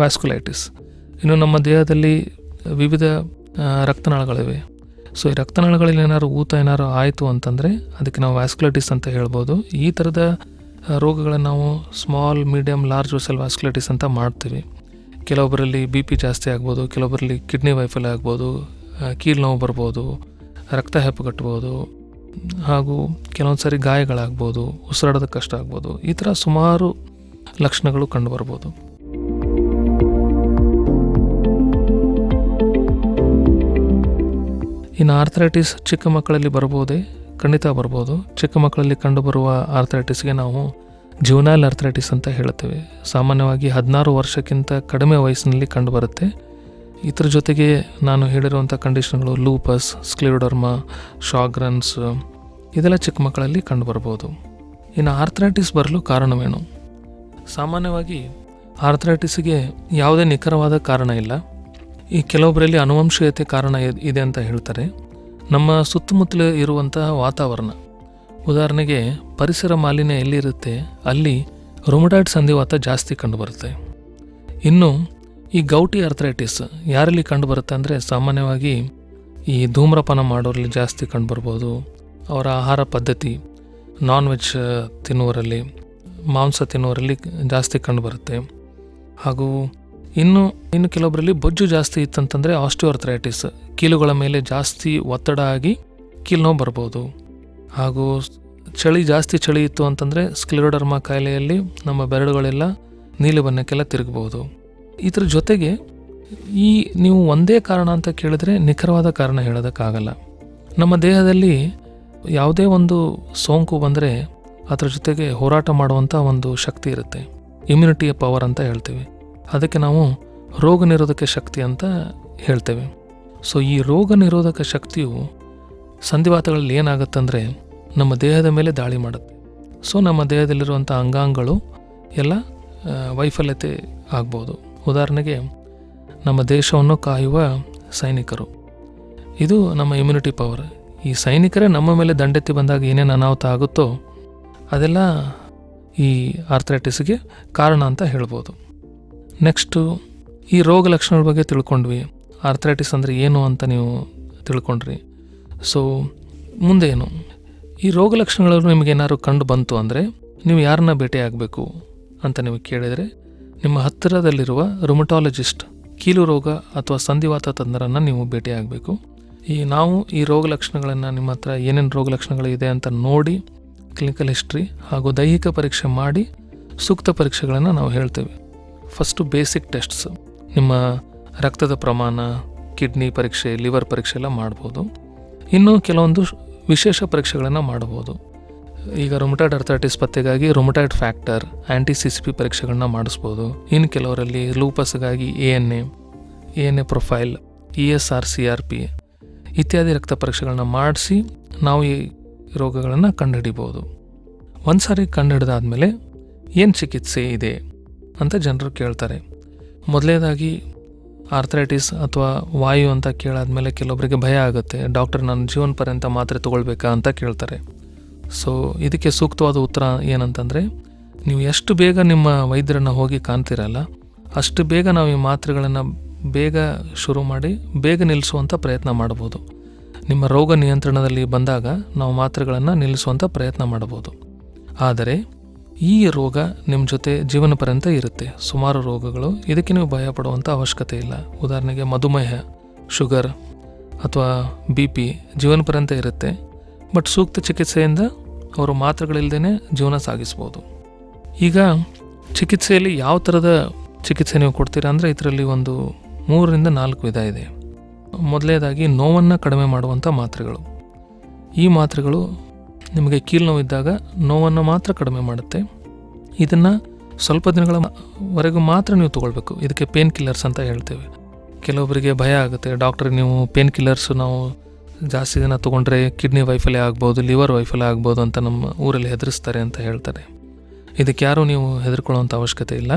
ವ್ಯಾಸ್ಕುಲೈಟಿಸ್ ಇನ್ನು ನಮ್ಮ ದೇಹದಲ್ಲಿ ವಿವಿಧ ರಕ್ತನಾಳಗಳಿವೆ. ಸೊ ಈ ರಕ್ತನಾಳಗಳಲ್ಲಿ ಏನಾದ್ರು ಊತ ಏನಾದ್ರು ಆಯಿತು ಅಂತಂದರೆ ಅದಕ್ಕೆ ನಾವು ವ್ಯಾಸ್ಕುಲೈಟಿಸ್ ಅಂತ ಹೇಳ್ಬೋದು. ಈ ಥರದ ರೋಗಗಳನ್ನು ನಾವು small medium large vessel vasculitis ಅಂತ ಮಾಡ್ತೀವಿ. ಕೆಲವೊಬ್ಬರಲ್ಲಿ ಬಿ ಪಿ ಜಾಸ್ತಿ ಆಗ್ಬೋದು, ಕೆಲವೊಬ್ಬರಲ್ಲಿ ಕಿಡ್ನಿ ವೈಫಲ್ಯ ಆಗ್ಬೋದು ಕೀಲು ನೋವು ಬರ್ಬೋದು, ರಕ್ತ ಹೆಪ್ಪುಗಟ್ಬೋದು ಹಾಗೂ ಕೆಲವೊಂದು ಸಾರಿ ಗಾಯಗಳಾಗ್ಬೋದು, ಉಸಿರಾಡೋದಕ್ಕೆ ಕಷ್ಟ ಆಗ್ಬೋದು. ಈ ಥರ ಸುಮಾರು ಲಕ್ಷಣಗಳು ಕಂಡುಬರ್ಬೋದು ಇನ್ನು ಆರ್ಥರೈಟಿಸ್ ಚಿಕ್ಕ ಮಕ್ಕಳಲ್ಲಿ ಬರ್ಬೋದೇ? ಖಂಡಿತ ಬರ್ಬೋದು. ಚಿಕ್ಕ ಮಕ್ಕಳಲ್ಲಿ ಕಂಡುಬರುವ ಆರ್ಥರೈಟಿಸ್ಗೆ ನಾವು ಜೀವನಾಲ್ ಆರ್ಥರೈಟಿಸ್ ಅಂತ ಹೇಳ್ತೇವೆ ಸಾಮಾನ್ಯವಾಗಿ ಹದಿನಾರು ವರ್ಷಕ್ಕಿಂತ ಕಡಿಮೆ ವಯಸ್ಸಿನಲ್ಲಿ ಕಂಡುಬರುತ್ತೆ. ಇದ್ರ ಜೊತೆಗೆ ನಾನು ಹೇಳಿರುವಂಥ ಕಂಡೀಷನ್ಗಳು ಲೂಪಸ್ ಸ್ಕ್ಲಿರೋಡರ್ಮ ಶಾಗ್ರನ್ಸ್ ಇದೆಲ್ಲ ಚಿಕ್ಕ ಮಕ್ಕಳಲ್ಲಿ ಕಂಡುಬರ್ಬೋದು. ಇನ್ನು ಆರ್ಥರೈಟಿಸ್ ಬರಲು ಕಾರಣವೇನು? ಸಾಮಾನ್ಯವಾಗಿ ಆರ್ಥರೈಟಿಸ್ಗೆ ಯಾವುದೇ ನಿಖರವಾದ ಕಾರಣ ಇಲ್ಲ. ಈ ಕೆಲವೊಬ್ಬರಲ್ಲಿ ಅನುವಂಶೀಯತೆ ಕಾರಣ ಇದೆ ಅಂತ ಹೇಳ್ತಾರೆ. ನಮ್ಮ ಸುತ್ತಮುತ್ತಲು ಇರುವಂತಹ ವಾತಾವರಣ. ಉದಾಹರಣೆಗೆ, ಪರಿಸರ ಮಾಲಿನ್ಯ ಎಲ್ಲಿರುತ್ತೆ, ಅಲ್ಲಿ ರೊಮಡಾಯ್ಡ್ ಸಂಧಿವಾತ ಜಾಸ್ತಿ ಕಂಡುಬರುತ್ತೆ. ಇನ್ನು, ಈ ಗೌಟಿ ಆರ್ಥರೈಟಿಸ್ ಯಾರಲ್ಲಿ ಕಂಡುಬರುತ್ತೆ ಅಂದರೆ, ಸಾಮಾನ್ಯವಾಗಿ ಈ ಧೂಮ್ರಪಾನ ಮಾಡೋರಲ್ಲಿ ಜಾಸ್ತಿ ಕಂಡುಬರ್ಬೋದು. ಅವರ ಆಹಾರ ಪದ್ಧತಿ ನಾನ್ ವೆಜ್ ತಿನ್ನುವರಲ್ಲಿ, ಮಾಂಸ ತಿನ್ನುವರಲ್ಲಿ ಜಾಸ್ತಿ ಕಂಡುಬರುತ್ತೆ. ಹಾಗೂ ಇನ್ನು ಇನ್ನು ಕೆಲವೊಬ್ಬರಲ್ಲಿ ಬೊಜ್ಜು ಜಾಸ್ತಿ ಇತ್ತಂತಂದರೆ ಆಸ್ಟಿಯೋರ್ಥ್ರೈಟಿಸ್. ಕೀಲುಗಳ ಮೇಲೆ ಜಾಸ್ತಿ ಒತ್ತಡ ಆಗಿ ಕೀಲು ನೋವು ಬರ್ಬೋದು. ಹಾಗೂ ಚಳಿ, ಜಾಸ್ತಿ ಚಳಿ ಇತ್ತು ಅಂತಂದರೆ ಸ್ಕ್ಲಿರೋಡರ್ಮಾ ಕಾಯಿಲೆಯಲ್ಲಿ ನಮ್ಮ ಬೆರಳುಗಳೆಲ್ಲ ನೀಲಿ ಬಣ್ಣಕ್ಕೆಲ್ಲ ತಿರುಗಬಹುದು ಇದ್ರ ಜೊತೆಗೆ ಈ ನೀವು ಒಂದೇ ಕಾರಣ ಅಂತ ಕೇಳಿದ್ರೆ ನಿಖರವಾದ ಕಾರಣ ಹೇಳೋದಕ್ಕಾಗಲ್ಲ. ನಮ್ಮ ದೇಹದಲ್ಲಿ ಯಾವುದೇ ಒಂದು ಸೋಂಕು ಬಂದರೆ ಅದರ ಜೊತೆಗೆ ಹೋರಾಟ ಮಾಡುವಂಥ ಒಂದು ಶಕ್ತಿ ಇರುತ್ತೆ. ಇಮ್ಯುನಿಟಿಯ ಪವರ್ ಅಂತ ಹೇಳ್ತೀವಿ. ಅದಕ್ಕೆ ನಾವು ರೋಗ ನಿರೋಧಕ ಶಕ್ತಿ ಅಂತ ಹೇಳ್ತೇವೆ. ಸೊ ಈ ರೋಗ ನಿರೋಧಕ ಶಕ್ತಿಯು ಸಂಧಿವಾತಗಳಲ್ಲಿ ಏನಾಗುತ್ತಂದರೆ ನಮ್ಮ ದೇಹದ ಮೇಲೆ ದಾಳಿ ಮಾಡುತ್ತೆ. ಸೊ ನಮ್ಮ ದೇಹದಲ್ಲಿರುವಂಥ ಅಂಗಾಂಗಗಳು ಎಲ್ಲ ವೈಫಲ್ಯತೆ ಆಗ್ಬೋದು. ಉದಾಹರಣೆಗೆ, ನಮ್ಮ ದೇಶವನ್ನು ಕಾಯುವ ಸೈನಿಕರು. ಇದು ನಮ್ಮ ಇಮ್ಯುನಿಟಿ ಪವರ್ ಈ ಸೈನಿಕರೇ ನಮ್ಮ ಮೇಲೆ ದಂಡೆತ್ತಿ ಬಂದಾಗ ಏನೇನು ಅನಾಹುತ ಆಗುತ್ತೋ ಅದೆಲ್ಲ ಈ ಆರ್ಥರೈಟಿಸ್ಗೆ ಕಾರಣ ಅಂತ ಹೇಳ್ಬೋದು. ನೆಕ್ಸ್ಟು ಈ ರೋಗ ಲಕ್ಷಣಗಳ ಬಗ್ಗೆ ತಿಳ್ಕೊಂಡ್ವಿ. ಆರ್ಥರೈಟಿಸ್ ಅಂದರೆ ಏನು ಅಂತ ನೀವು ತಿಳ್ಕೊಂಡ್ರಿ. ಸೊ ಮುಂದೆ ಏನು? ಈ ರೋಗ ಲಕ್ಷಣಗಳು ನಿಮಗೇನಾದ್ರು ಕಂಡು ಬಂತು ಅಂದರೆ ನೀವು ಯಾರನ್ನ ಭೇಟಿ ಆಗಬೇಕು ಅಂತ ನೀವು ಕೇಳಿದರೆ ನಿಮ್ಮ ಹತ್ತಿರದಲ್ಲಿರುವ ರುಮಟಾಲಜಿಸ್ಟ್ ಕೀಲು ರೋಗ ಅಥವಾ ಸಂಧಿವಾತ ತಜ್ಞರನ್ನು ನೀವು ಭೇಟಿ ಆಗಬೇಕು. ಈ ನಾವು ಈ ರೋಗ ಲಕ್ಷಣಗಳನ್ನು ನಿಮ್ಮ ಹತ್ರ ಏನೇನು ರೋಗ ಲಕ್ಷಣಗಳಿದೆ ಅಂತ ನೋಡಿ ಕ್ಲಿನಿಕಲ್ ಹಿಸ್ಟ್ರಿ ಹಾಗೂ ದೈಹಿಕ ಪರೀಕ್ಷೆ ಮಾಡಿ, ಸೂಕ್ತ ಪರೀಕ್ಷೆಗಳನ್ನು ನಾವು ಹೇಳ್ತೇವೆ. ಫಸ್ಟು ಬೇಸಿಕ್ ಟೆಸ್ಟ್ಸ್ ನಿಮ್ಮ ರಕ್ತದ ಪ್ರಮಾಣ ಕಿಡ್ನಿ ಪರೀಕ್ಷೆ ಲಿವರ್ ಪರೀಕ್ಷೆ ಎಲ್ಲ ಮಾಡ್ಬೋದು. ಇನ್ನು ಕೆಲವೊಂದು ವಿಶೇಷ ಪರೀಕ್ಷೆಗಳನ್ನು ಮಾಡ್ಬೋದು. ಈಗ ರೊಮಟಾಯ್ಡ್ ಅರ್ಥಾಟಿಸ್ ಪತ್ತೆಗಾಗಿ rheumatoid factor anti C C P ಪರೀಕ್ಷೆಗಳನ್ನ ಮಾಡಿಸ್ಬೋದು. ಇನ್ನು ಕೆಲವರಲ್ಲಿ ಲೂಪಸ್ಗಾಗಿ A N A A N A profile E S R C R P ಇತ್ಯಾದಿ ರಕ್ತ ಪರೀಕ್ಷೆಗಳನ್ನ ಮಾಡಿಸಿ ನಾವು ಈ ರೋಗಗಳನ್ನು ಕಂಡುಹಿಡಿಬೋದು. ಒಂದು ಸಾರಿ ಕಂಡುಹಿಡಿದಾದ್ಮೇಲೆ ಏನು ಚಿಕಿತ್ಸೆ ಇದೆ? ಅಂತ ಜನರು ಕೇಳ್ತಾರೆ. ಮೊದಲನೇದಾಗಿ ಆರ್ಥರೈಟಿಸ್ ಅಥವಾ ವಾಯು ಅಂತ ಕೇಳಾದ್ಮೇಲೆ ಕೆಲವೊಬ್ಬರಿಗೆ ಭಯ ಆಗುತ್ತೆ. ಡಾಕ್ಟರ್ ನಾನು ಜೀವನ ಪರ್ಯಂತ ಮಾತ್ರೆ ತೊಗೊಳ್ಬೇಕಾ ಅಂತ ಕೇಳ್ತಾರೆ. ಸೊ ಇದಕ್ಕೆ ಸೂಕ್ತವಾದ ಉತ್ತರ ಏನಂತಂದರೆ, ನೀವು ಎಷ್ಟು ಬೇಗ ನಿಮ್ಮ ವೈದ್ಯರನ್ನು ಹೋಗಿ ಕಾಣ್ತಿರಲ್ಲ, ಅಷ್ಟು ಬೇಗ ನಾವು ಈ ಮಾತ್ರೆಗಳನ್ನು ಬೇಗ ಶುರು ಮಾಡಿ ಬೇಗ ನಿಲ್ಲಿಸುವಂಥ ಪ್ರಯತ್ನ ಮಾಡ್ಬೋದು. ನಿಮ್ಮ ರೋಗ ನಿಯಂತ್ರಣದಲ್ಲಿ ಬಂದಾಗ ನಾವು ಮಾತ್ರೆಗಳನ್ನು ನಿಲ್ಲಿಸುವಂಥ ಪ್ರಯತ್ನ ಮಾಡ್ಬೋದು. ಆದರೆ ಈ ರೋಗ ನಿಮ್ಮ ಜೊತೆ ಜೀವನ ಪರ್ಯಂತ ಇರುತ್ತೆ. ಸುಮಾರು ರೋಗಗಳು ಇದಕ್ಕೆ ನೀವು ಭಯ ಪಡುವಂಥ ಅವಶ್ಯಕತೆ ಇಲ್ಲ. ಉದಾಹರಣೆಗೆ ಮಧುಮೇಹ, ಶುಗರ್ ಅಥವಾ ಬಿ ಪಿ ಜೀವನ ಪರ್ಯಂತ ಇರುತ್ತೆ. ಬಟ್ ಸೂಕ್ತ ಚಿಕಿತ್ಸೆಯಿಂದ ಅವರು ಮಾತ್ರೆಗಳಿಲ್ಲದೇ ಜೀವನ ಸಾಗಿಸ್ಬೋದು. ಈಗ ಚಿಕಿತ್ಸೆಯಲ್ಲಿ ಯಾವ ಥರದ ಚಿಕಿತ್ಸೆ ನೀವು ಕೊಡ್ತೀರಾ ಅಂದರೆ ಇದರಲ್ಲಿ ಒಂದು ಮೂರರಿಂದ ನಾಲ್ಕು ವಿಧ ಇದೆ. ಮೊದಲನೇದಾಗಿ ನೋವನ್ನು ಕಡಿಮೆ ಮಾಡುವಂಥ ಮಾತ್ರೆಗಳು. ಈ ಮಾತ್ರೆಗಳು ನಿಮಗೆ ಕೀಲು ನೋವಿದ್ದಾಗ ನೋವನ್ನು ಮಾತ್ರ ಕಡಿಮೆ ಮಾಡುತ್ತೆ. ಇದನ್ನು ಸ್ವಲ್ಪ ದಿನಗಳ ವರೆಗೂ ಮಾತ್ರ ನೀವು ತೊಗೊಳ್ಬೇಕು. ಇದಕ್ಕೆ ಪೇನ್ ಕಿಲ್ಲರ್ಸ್ ಅಂತ ಹೇಳ್ತೇವೆ. ಕೆಲವೊಬ್ಬರಿಗೆ ಭಯ ಆಗುತ್ತೆ. ಡಾಕ್ಟರ್, ನೀವು ಪೇನ್ ಕಿಲ್ಲರ್ಸ್ ನಾವು ಜಾಸ್ತಿ ದಿನ ತೊಗೊಂಡ್ರೆ ಕಿಡ್ನಿ ವೈಫಲ್ಯ ಆಗ್ಬೋದು, ಲಿವರ್ ವೈಫಲ್ಯ ಆಗ್ಬೋದು ಅಂತ ನಮ್ಮ ಊರಲ್ಲಿ ಹೆದರಿಸ್ತಾರೆ ಅಂತ ಹೇಳ್ತಾರೆ. ಇದಕ್ಕೆ ಯಾರೂ ನೀವು ಹೆದರ್ಕೊಳ್ಳೋವಂಥ ಅವಶ್ಯಕತೆ ಇಲ್ಲ.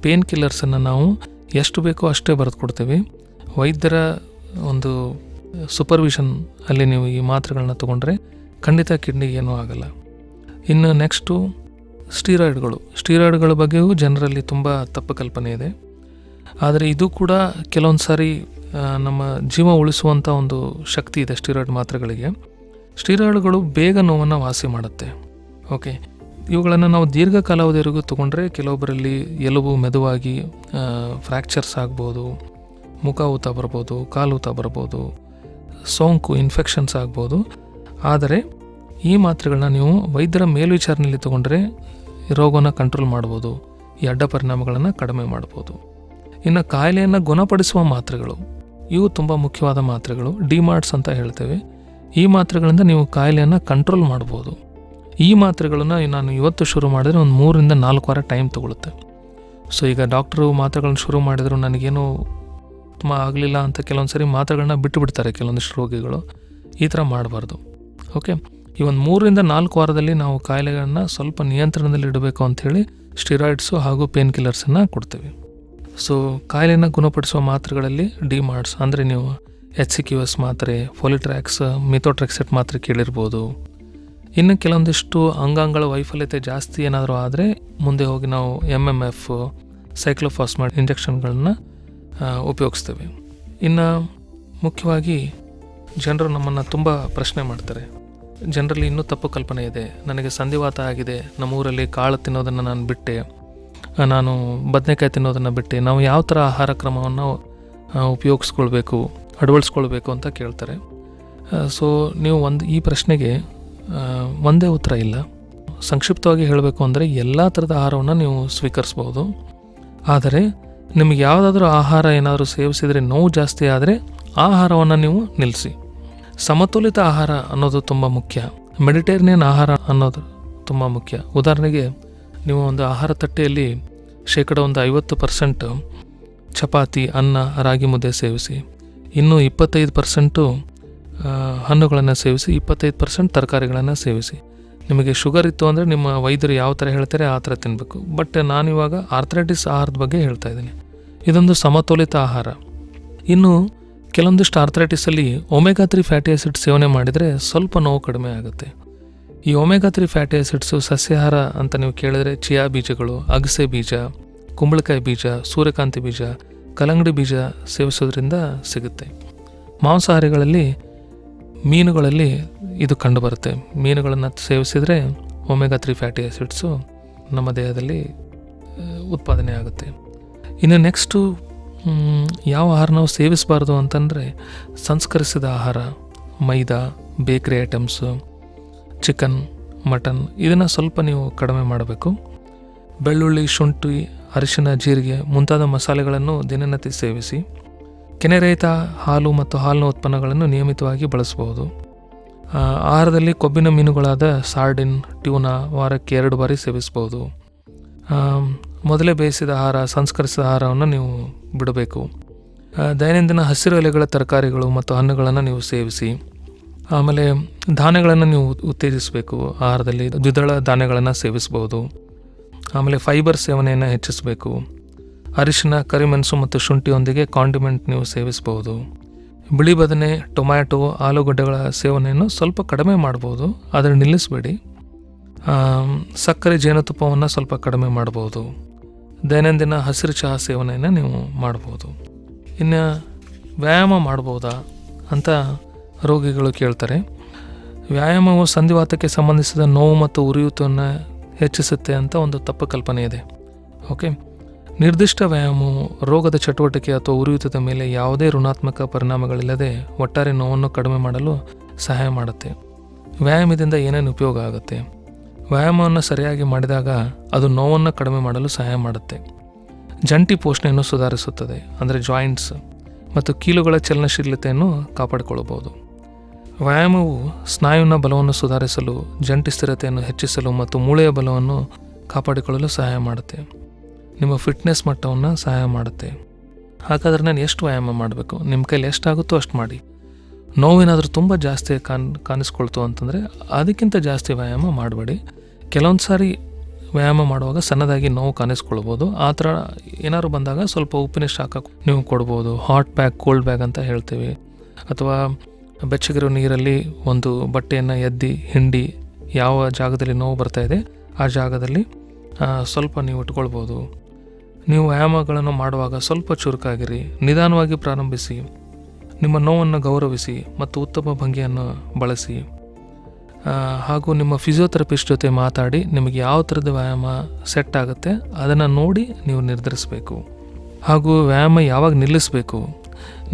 ಪೇನ್ ಕಿಲ್ಲರ್ಸನ್ನು ನಾವು ಎಷ್ಟು ಬೇಕೋ ಅಷ್ಟೇ ಬರೆದು ಕೊಡ್ತೀವಿ ವೈದ್ಯರ ಒಂದು ಸೂಪರ್ವಿಷನ್ ಅಲ್ಲಿ ನೀವು ಈ ಮಾತ್ರೆಗಳನ್ನ ತೊಗೊಂಡ್ರೆ ಖಂಡಿತ ಕಿಡ್ನಿಗೆ ಏನೂ ಆಗಲ್ಲ. ಇನ್ನು ನೆಕ್ಸ್ಟು ಸ್ಟೀರಾಯ್ಡ್ಗಳು ಸ್ಟೀರಾಯ್ಡ್ಗಳ ಬಗ್ಗೆಯೂ ಜನರಲ್ಲಿ ತುಂಬ ತಪ್ಪು ಕಲ್ಪನೆ ಇದೆ. ಆದರೆ ಇದು ಕೂಡ ಕೆಲವೊಂದು ಸಾರಿ ನಮ್ಮ ಜೀವ ಉಳಿಸುವಂಥ ಒಂದು ಶಕ್ತಿ ಇದೆ ಸ್ಟೀರಾಯ್ಡ್ ಮಾತ್ರೆಗಳಿಗೆ. ಸ್ಟೀರಾಯ್ಡ್ಗಳು ಬೇಗ ನೋವನ್ನು ವಾಸಿ ಮಾಡುತ್ತೆ. ಓಕೆ ಇವುಗಳನ್ನು ನಾವು ದೀರ್ಘಕಾಲಾವಧಿವರೆಗೂ ತಗೊಂಡ್ರೆ ಕೆಲವೊಬ್ಬರಲ್ಲಿ ಎಲುಬು ಮೆದುವಾಗಿ ಫ್ರ್ಯಾಕ್ಚರ್ಸ್ ಆಗ್ಬೋದು, ಮುಖ ಊತ ಬರ್ಬೋದು, ಕಾಲು ಊತ ಬರ್ಬೋದು, ಸೋಂಕು ಇನ್ಫೆಕ್ಷನ್ಸ್ ಆಗ್ಬೋದು. ಆದರೆ ಈ ಮಾತ್ರೆಗಳನ್ನ ನೀವು ವೈದ್ಯರ ಮೇಲ್ವಿಚಾರಣೆಯಲ್ಲಿ ತಗೊಂಡ್ರೆ ರೋಗವನ್ನು ಕಂಟ್ರೋಲ್ ಮಾಡ್ಬೋದು, ಈ ಅಡ್ಡ ಪರಿಣಾಮಗಳನ್ನು ಕಡಿಮೆ ಮಾಡ್ಬೋದು. ಇನ್ನು ಕಾಯಿಲೆಯನ್ನು ಗುಣಪಡಿಸುವ ಮಾತ್ರೆಗಳು, ಇವು ತುಂಬ ಮುಖ್ಯವಾದ ಮಾತ್ರೆಗಳು, ಡಿಮಾರ್ಟ್ಸ್ ಅಂತ ಹೇಳ್ತೇವೆ. ಈ ಮಾತ್ರೆಗಳಿಂದ ನೀವು ಕಾಯಿಲೆಯನ್ನು ಕಂಟ್ರೋಲ್ ಮಾಡ್ಬೋದು. ಈ ಮಾತ್ರೆಗಳನ್ನು ನಾನು ಇವತ್ತು ಶುರು ಮಾಡಿದ್ರೆ ಒಂದು ಮೂರರಿಂದ ನಾಲ್ಕು ವಾರ ಟೈಮ್ ತೊಗೊಳುತ್ತೆ. ಸೊ ಈಗ ಡಾಕ್ಟ್ರು ಮಾತ್ರೆಗಳನ್ನ ಶುರು ಮಾಡಿದ್ರು, ನನಗೇನು ತುಂಬ ಆಗಲಿಲ್ಲ ಅಂತ ಕೆಲವೊಂದು ಸರಿ ಮಾತ್ರೆಗಳನ್ನ ಬಿಟ್ಟುಬಿಡ್ತಾರೆ ಕೆಲವೊಂದಿಷ್ಟು ರೋಗಿಗಳು. ಈ ಥರ ಮಾಡಬಾರ್ದು. ಓಕೆ ಈ ಒಂದು ಮೂರರಿಂದ ನಾಲ್ಕು ವಾರದಲ್ಲಿ ನಾವು ಕಾಯಿಲೆಗಳನ್ನು ಸ್ವಲ್ಪ ನಿಯಂತ್ರಣದಲ್ಲಿ ಇಡಬೇಕು ಅಂಥೇಳಿ ಸ್ಟಿರಾಯ್ಡ್ಸು ಹಾಗೂ ಪೇನ್ ಕಿಲ್ಲರ್ಸನ್ನು ಕೊಡ್ತೀವಿ. ಸೊ ಕಾಯಿಲೆನ ಗುಣಪಡಿಸುವ ಮಾತ್ರೆಗಳಲ್ಲಿ ಡಿ ಮಾರ್ಟ್ಸ್ ಅಂದರೆ ನೀವು ಎಚ್ ಸಿ ಕ್ಯೂ ಎಸ್ ಮಾತ್ರೆ ಫೋಲಿಟ್ರ್ಯಾಕ್ಸ್ ಮಿಥೋಟ್ರೆಕ್ಸೆಟ್ ಮಾತ್ರೆ ಕೇಳಿರ್ಬೋದು. ಇನ್ನು ಕೆಲವೊಂದಿಷ್ಟು ಅಂಗಾಂಗಗಳ ವೈಫಲ್ಯತೆ ಜಾಸ್ತಿ ಏನಾದರೂ ಆದರೆ ಮುಂದೆ ಹೋಗಿ ನಾವು ಎಂ ಎಂ ಎಫ್ ಸೈಕ್ಲೋಫಾಸ್ಮಾಟ್ ಇಂಜೆಕ್ಷನ್ಗಳನ್ನ ಉಪಯೋಗಿಸ್ತೇವೆ. ಇನ್ನು ಮುಖ್ಯವಾಗಿ, ಜನರು ನಮ್ಮನ್ನು ತುಂಬ ಪ್ರಶ್ನೆ ಮಾಡ್ತಾರೆ. ಜನರಲ್ಲಿ ಇನ್ನೂ ತಪ್ಪು ಕಲ್ಪನೆ ಇದೆ. ನನಗೆ ಸಂಧಿವಾತ ಆಗಿದೆ. ನಮ್ಮೂರಲ್ಲಿ ಕಾಳು ತಿನ್ನೋದನ್ನು ನಾನು ಬಿಟ್ಟೆ. ನಾನು ಬದನೆಕಾಯಿ ತಿನ್ನೋದನ್ನು ಬಿಟ್ಟೆ. ನಾವು ಯಾವ ಥರ ಆಹಾರ ಕ್ರಮವನ್ನು ಉಪಯೋಗಿಸ್ಕೊಳ್ಬೇಕು, ಅಳವಡಿಸ್ಕೊಳ್ಬೇಕು ಅಂತ ಕೇಳ್ತಾರೆ. ಸೊ ನೀವು ಒಂದು, ಈ ಪ್ರಶ್ನೆಗೆ ಒಂದೇ ಉತ್ತರ ಇಲ್ಲ. ಸಂಕ್ಷಿಪ್ತವಾಗಿ ಹೇಳಬೇಕು ಅಂದರೆ ಎಲ್ಲ ಥರದ ಆಹಾರವನ್ನು ನೀವು ಸ್ವೀಕರಿಸ್ಬೋದು. ಆದರೆ, ನಿಮಗೆ ಯಾವುದಾದ್ರೂ ಆಹಾರ ಏನಾದರೂ ಸೇವಿಸಿದರೆ ನೋವು ಜಾಸ್ತಿ ಆದರೆ ಆಹಾರವನ್ನು ನೀವು ನಿಲ್ಲಿಸಿ ಸಮತೋಲಿತ ಆಹಾರ ಅನ್ನೋದು ತುಂಬ ಮುಖ್ಯ. ಮೆಡಿಟೇರಿಯನ್ ಆಹಾರ ಅನ್ನೋದು ತುಂಬ ಮುಖ್ಯ. ಉದಾಹರಣೆಗೆ, ನೀವು ಒಂದು ಆಹಾರ ತಟ್ಟೆಯಲ್ಲಿ ಶೇಕಡ ಒಂದು ಐವತ್ತು ಪರ್ಸೆಂಟ್ ಚಪಾತಿ, ಅನ್ನ, ರಾಗಿ ಮುದ್ದೆ ಸೇವಿಸಿ. ಇನ್ನೂ ಇಪ್ಪತ್ತೈದು ಪರ್ಸೆಂಟು ಹಣ್ಣುಗಳನ್ನು ಸೇವಿಸಿ, ಇಪ್ಪತ್ತೈದು ಪರ್ಸೆಂಟ್ ತರಕಾರಿಗಳನ್ನು ಸೇವಿಸಿ. ನಿಮಗೆ ಶುಗರ್ ಇತ್ತು ಅಂದರೆ ನಿಮ್ಮ ವೈದ್ಯರು ಯಾವ ಥರ ಹೇಳ್ತಾರೆ ಆ ಥರ ತಿನ್ನಬೇಕು ಬಟ್ ನಾನಿವಾಗ ಆರ್ಥರೈಟಿಸ್ ಆಹಾರದ ಬಗ್ಗೆ ಹೇಳ್ತಾ ಇದ್ದೀನಿ. ಇದೊಂದು ಸಮತೋಲಿತ ಆಹಾರ. ಇನ್ನು ಕೆಲವೊಂದಿಷ್ಟು ಆರ್ಥರೈಟಿಸಲ್ಲಿ ಒಮೆಗಾ ತ್ರೀ ಫ್ಯಾಟಿ ಆಸಿಡ್ ಸೇವನೆ ಮಾಡಿದರೆ ಸ್ವಲ್ಪ ನೋವು ಕಡಿಮೆ ಆಗುತ್ತೆ. ಈ ಒಮೆಗಾ ತ್ರೀ ಫ್ಯಾಟಿ ಆಸಿಡ್ಸು ಸಸ್ಯಾಹಾರ ಅಂತ ನೀವು ಕೇಳಿದ್ರೆ ಚಿಯಾ ಬೀಜಗಳು, ಅಗಸೆ ಬೀಜ, ಕುಂಬಳಕಾಯಿ ಬೀಜ, ಸೂರ್ಯಕಾಂತಿ ಬೀಜ ಕಲಂಗಡಿ ಬೀಜ ಸೇವಿಸೋದ್ರಿಂದ ಸಿಗುತ್ತೆ. ಮಾಂಸಾಹಾರಿಗಳಲ್ಲಿ ಮೀನುಗಳಲ್ಲಿ ಇದು ಕಂಡುಬರುತ್ತೆ. ಮೀನುಗಳನ್ನು ಸೇವಿಸಿದರೆ ಒಮೆಗಾ ತ್ರೀ ಫ್ಯಾಟಿ ಆಸಿಡ್ಸು ನಮ್ಮ ದೇಹದಲ್ಲಿ, ಉತ್ಪಾದನೆ ಆಗುತ್ತೆ. ಇನ್ನು ನೆಕ್ಸ್ಟು ಯಾವ ಆಹಾರ ನಾವು ಸೇವಿಸಬಾರ್ದು ಅಂತಂದರೆ ಸಂಸ್ಕರಿಸಿದ ಆಹಾರ, ಮೈದಾ, ಬೇಕ್ರಿ ಐಟಮ್ಸು ಚಿಕನ್ ಮಟನ್ ಇದನ್ನು ಸ್ವಲ್ಪ ನೀವು ಕಡಿಮೆ ಮಾಡಬೇಕು. ಬೆಳ್ಳುಳ್ಳಿ, ಶುಂಠಿ, ಅರಿಶಿನ, ಜೀರಿಗೆ ಮುಂತಾದ ಮಸಾಲೆಗಳನ್ನು ದಿನನಿತ್ಯ ಸೇವಿಸಿ. ಕೆನೆರಹಿತ ಹಾಲು ಮತ್ತು ಹಾಲಿನ ಉತ್ಪನ್ನಗಳನ್ನು ನಿಯಮಿತವಾಗಿ ಬಳಸಬಹುದು ಆಹಾರದಲ್ಲಿ ಕೊಬ್ಬಿನ ಮೀನುಗಳಾದ ಸಾರ್ಡಿನ್ ಟ್ಯೂನಾ ವಾರಕ್ಕೆ ಎರಡು ಬಾರಿ ಸೇವಿಸ್ಬೋದು. ಮೊದಲೇ ಬೇಯಿಸಿದ ಆಹಾರ, ಸಂಸ್ಕರಿಸಿದ ಆಹಾರವನ್ನು ನೀವು ಬಿಡಬೇಕು. ದೈನಂದಿನ ಹಸಿರು ಎಲೆಗಳ ತರಕಾರಿಗಳು ಮತ್ತು ಹಣ್ಣುಗಳನ್ನು ನೀವು ಸೇವಿಸಿ. ಆಮೇಲೆ ಧಾನ್ಯಗಳನ್ನು ನೀವು ಉತ್ತೇಜಿಸಬೇಕು. ಆಹಾರದಲ್ಲಿ ದ್ವಿದಳ ಧಾನ್ಯಗಳನ್ನು ಸೇವಿಸಬಹುದು. ಆಮೇಲೆ ಫೈಬರ್ ಸೇವನೆಯನ್ನು ಹೆಚ್ಚಿಸಬೇಕು. ಅರಿಶಿನ, ಕರಿಮೆಣಸು ಮತ್ತು ಶುಂಠಿಯೊಂದಿಗೆ ಕಾಂಡಿಮೆಂಟ್ ನೀವು ಸೇವಿಸಬಹುದು. ಬಿಳಿ ಬದನೆ, ಟೊಮ್ಯಾಟೊ, ಆಲೂಗಡ್ಡೆಗಳ ಸೇವನೆಯನ್ನು ಸ್ವಲ್ಪ ಕಡಿಮೆ ಮಾಡ್ಬೋದು ಆದರೆ ನಿಲ್ಲಿಸಬೇಡಿ. ಸಕ್ಕರೆ ಜೇನುತುಪ್ಪವನ್ನು ಸ್ವಲ್ಪ ಕಡಿಮೆ ಮಾಡ್ಬೋದು ದೈನಂದಿನ ಹಸಿರು ಚಹಾ ಸೇವನೆಯನ್ನು ನೀವು ಮಾಡ್ಬೋದು. ಇನ್ನು ವ್ಯಾಯಾಮ ಮಾಡ್ಬೋದಾ ಅಂತ ರೋಗಿಗಳು ಕೇಳ್ತಾರೆ. ವ್ಯಾಯಾಮವು ಸಂಧಿವಾತಕ್ಕೆ ಸಂಬಂಧಿಸಿದ ನೋವು ಮತ್ತು ಉರಿಯೂತವನ್ನು ಹೆಚ್ಚಿಸುತ್ತೆ ಅಂತ ಒಂದು ತಪ್ಪು ಕಲ್ಪನೆ ಇದೆ. ಓಕೆ? ನಿರ್ದಿಷ್ಟ ವ್ಯಾಯಾಮವು ರೋಗದ ಚಟುವಟಿಕೆ ಅಥವಾ ಉರಿಯೂತದ ಮೇಲೆ ಯಾವುದೇ ಋಣಾತ್ಮಕ ಪರಿಣಾಮಗಳಿಲ್ಲದೆ ಒಟ್ಟಾರೆ ನೋವನ್ನು ಕಡಿಮೆ ಮಾಡಲು ಸಹಾಯ ಮಾಡುತ್ತೆ. ವ್ಯಾಯಾಮದಿಂದ ಏನೇನು ಉಪಯೋಗ ಆಗುತ್ತೆ? ವ್ಯಾಯಾಮವನ್ನು ಸರಿಯಾಗಿ ಮಾಡಿದಾಗ ಅದು ನೋವನ್ನು ಕಡಿಮೆ ಮಾಡಲು ಸಹಾಯ ಮಾಡುತ್ತೆ. ಜಂಟಿ ಪೋಷಣೆಯನ್ನು ಸುಧಾರಿಸುತ್ತದೆ, ಅಂದರೆ ಜಾಯಿಂಟ್ಸ್ ಮತ್ತು ಕೀಲುಗಳ ಚಲನಶೀಲತೆಯನ್ನು ಕಾಪಾಡಿಕೊಳ್ಳಬಹುದು. ವ್ಯಾಯಾಮವು ಸ್ನಾಯುವಿನ ಬಲವನ್ನು ಸುಧಾರಿಸಲು, ಜಂಟಿ ಸ್ಥಿರತೆಯನ್ನು ಹೆಚ್ಚಿಸಲು ಮತ್ತು ಮೂಳೆಯ ಬಲವನ್ನು ಕಾಪಾಡಿಕೊಳ್ಳಲು ಸಹಾಯ ಮಾಡುತ್ತೆ. ನಿಮ್ಮ ಫಿಟ್ನೆಸ್ ಮಟ್ಟವನ್ನು ಸಹಾಯ ಮಾಡುತ್ತೆ. ಹಾಗಾದರೆ ನಾನು ಎಷ್ಟು ವ್ಯಾಯಾಮ ಮಾಡಬೇಕು? ನಿಮ್ಮ ಕೈಲಿ ಎಷ್ಟಾಗುತ್ತೋ ಅಷ್ಟು ಮಾಡಿ. ನೋವೇನಾದರೂ ತುಂಬ ಜಾಸ್ತಿ ಕಾನ್, ಕಾಣಿಸ್ಕೊಳ್ತು ಅಂತಂದರೆ ಅದಕ್ಕಿಂತ ಜಾಸ್ತಿ ವ್ಯಾಯಾಮ ಮಾಡಬೇಡಿ. ಕೆಲವೊಂದು ಸಾರಿ ವ್ಯಾಯಾಮ ಮಾಡುವಾಗ ಸಣ್ಣದಾಗಿ ನೋವು ಕಾಣಿಸ್ಕೊಳ್ಬೋದು. ಆ ಥರ ಏನಾದ್ರು ಬಂದಾಗ ಸ್ವಲ್ಪ ಉಪ್ಪಿನ ಶಾಖ ನೀವು ಕೊಡ್ಬೋದು. ಹಾಟ್ ಬ್ಯಾಗ್ ಕೋಲ್ಡ್ ಬ್ಯಾಗ್ ಅಂತ ಹೇಳ್ತೀವಿ. ಅಥವಾ ಬೆಚ್ಚಗಿರೋ ನೀರಲ್ಲಿ ಒಂದು ಬಟ್ಟೆಯನ್ನು ಎದ್ದಿ, ಹಿಂಡಿ ಯಾವ ಜಾಗದಲ್ಲಿ ನೋವು ಬರ್ತಾ ಇದೆ, ಆ ಜಾಗದಲ್ಲಿ ಸ್ವಲ್ಪ ನೀವು ಇಟ್ಕೊಳ್ಬೋದು ನೀವು ವ್ಯಾಯಾಮಗಳನ್ನು ಮಾಡುವಾಗ ಸ್ವಲ್ಪ ಚುರುಕಾಗಿರಿ. ನಿಧಾನವಾಗಿ ಪ್ರಾರಂಭಿಸಿ. ನಿಮ್ಮ ನೋವನ್ನು ಗೌರವಿಸಿ ಮತ್ತು ಉತ್ತಮ ಭಂಗಿಯನ್ನು ಬಳಸಿ ಹಾಗೂ ನಿಮ್ಮ ಫಿಸಿಯೋಥೆರಪಿಸ್ಟ್ ಜೊತೆ ಮಾತಾಡಿ ನಿಮಗೆ ಯಾವ ಥರದ ವ್ಯಾಯಾಮ ಸೆಟ್ ಆಗುತ್ತೆ ಅದನ್ನು ನೋಡಿ ನೀವು ನಿರ್ಧರಿಸಬೇಕು. ಹಾಗೂ ವ್ಯಾಯಾಮ ಯಾವಾಗ ನಿಲ್ಲಿಸಬೇಕು,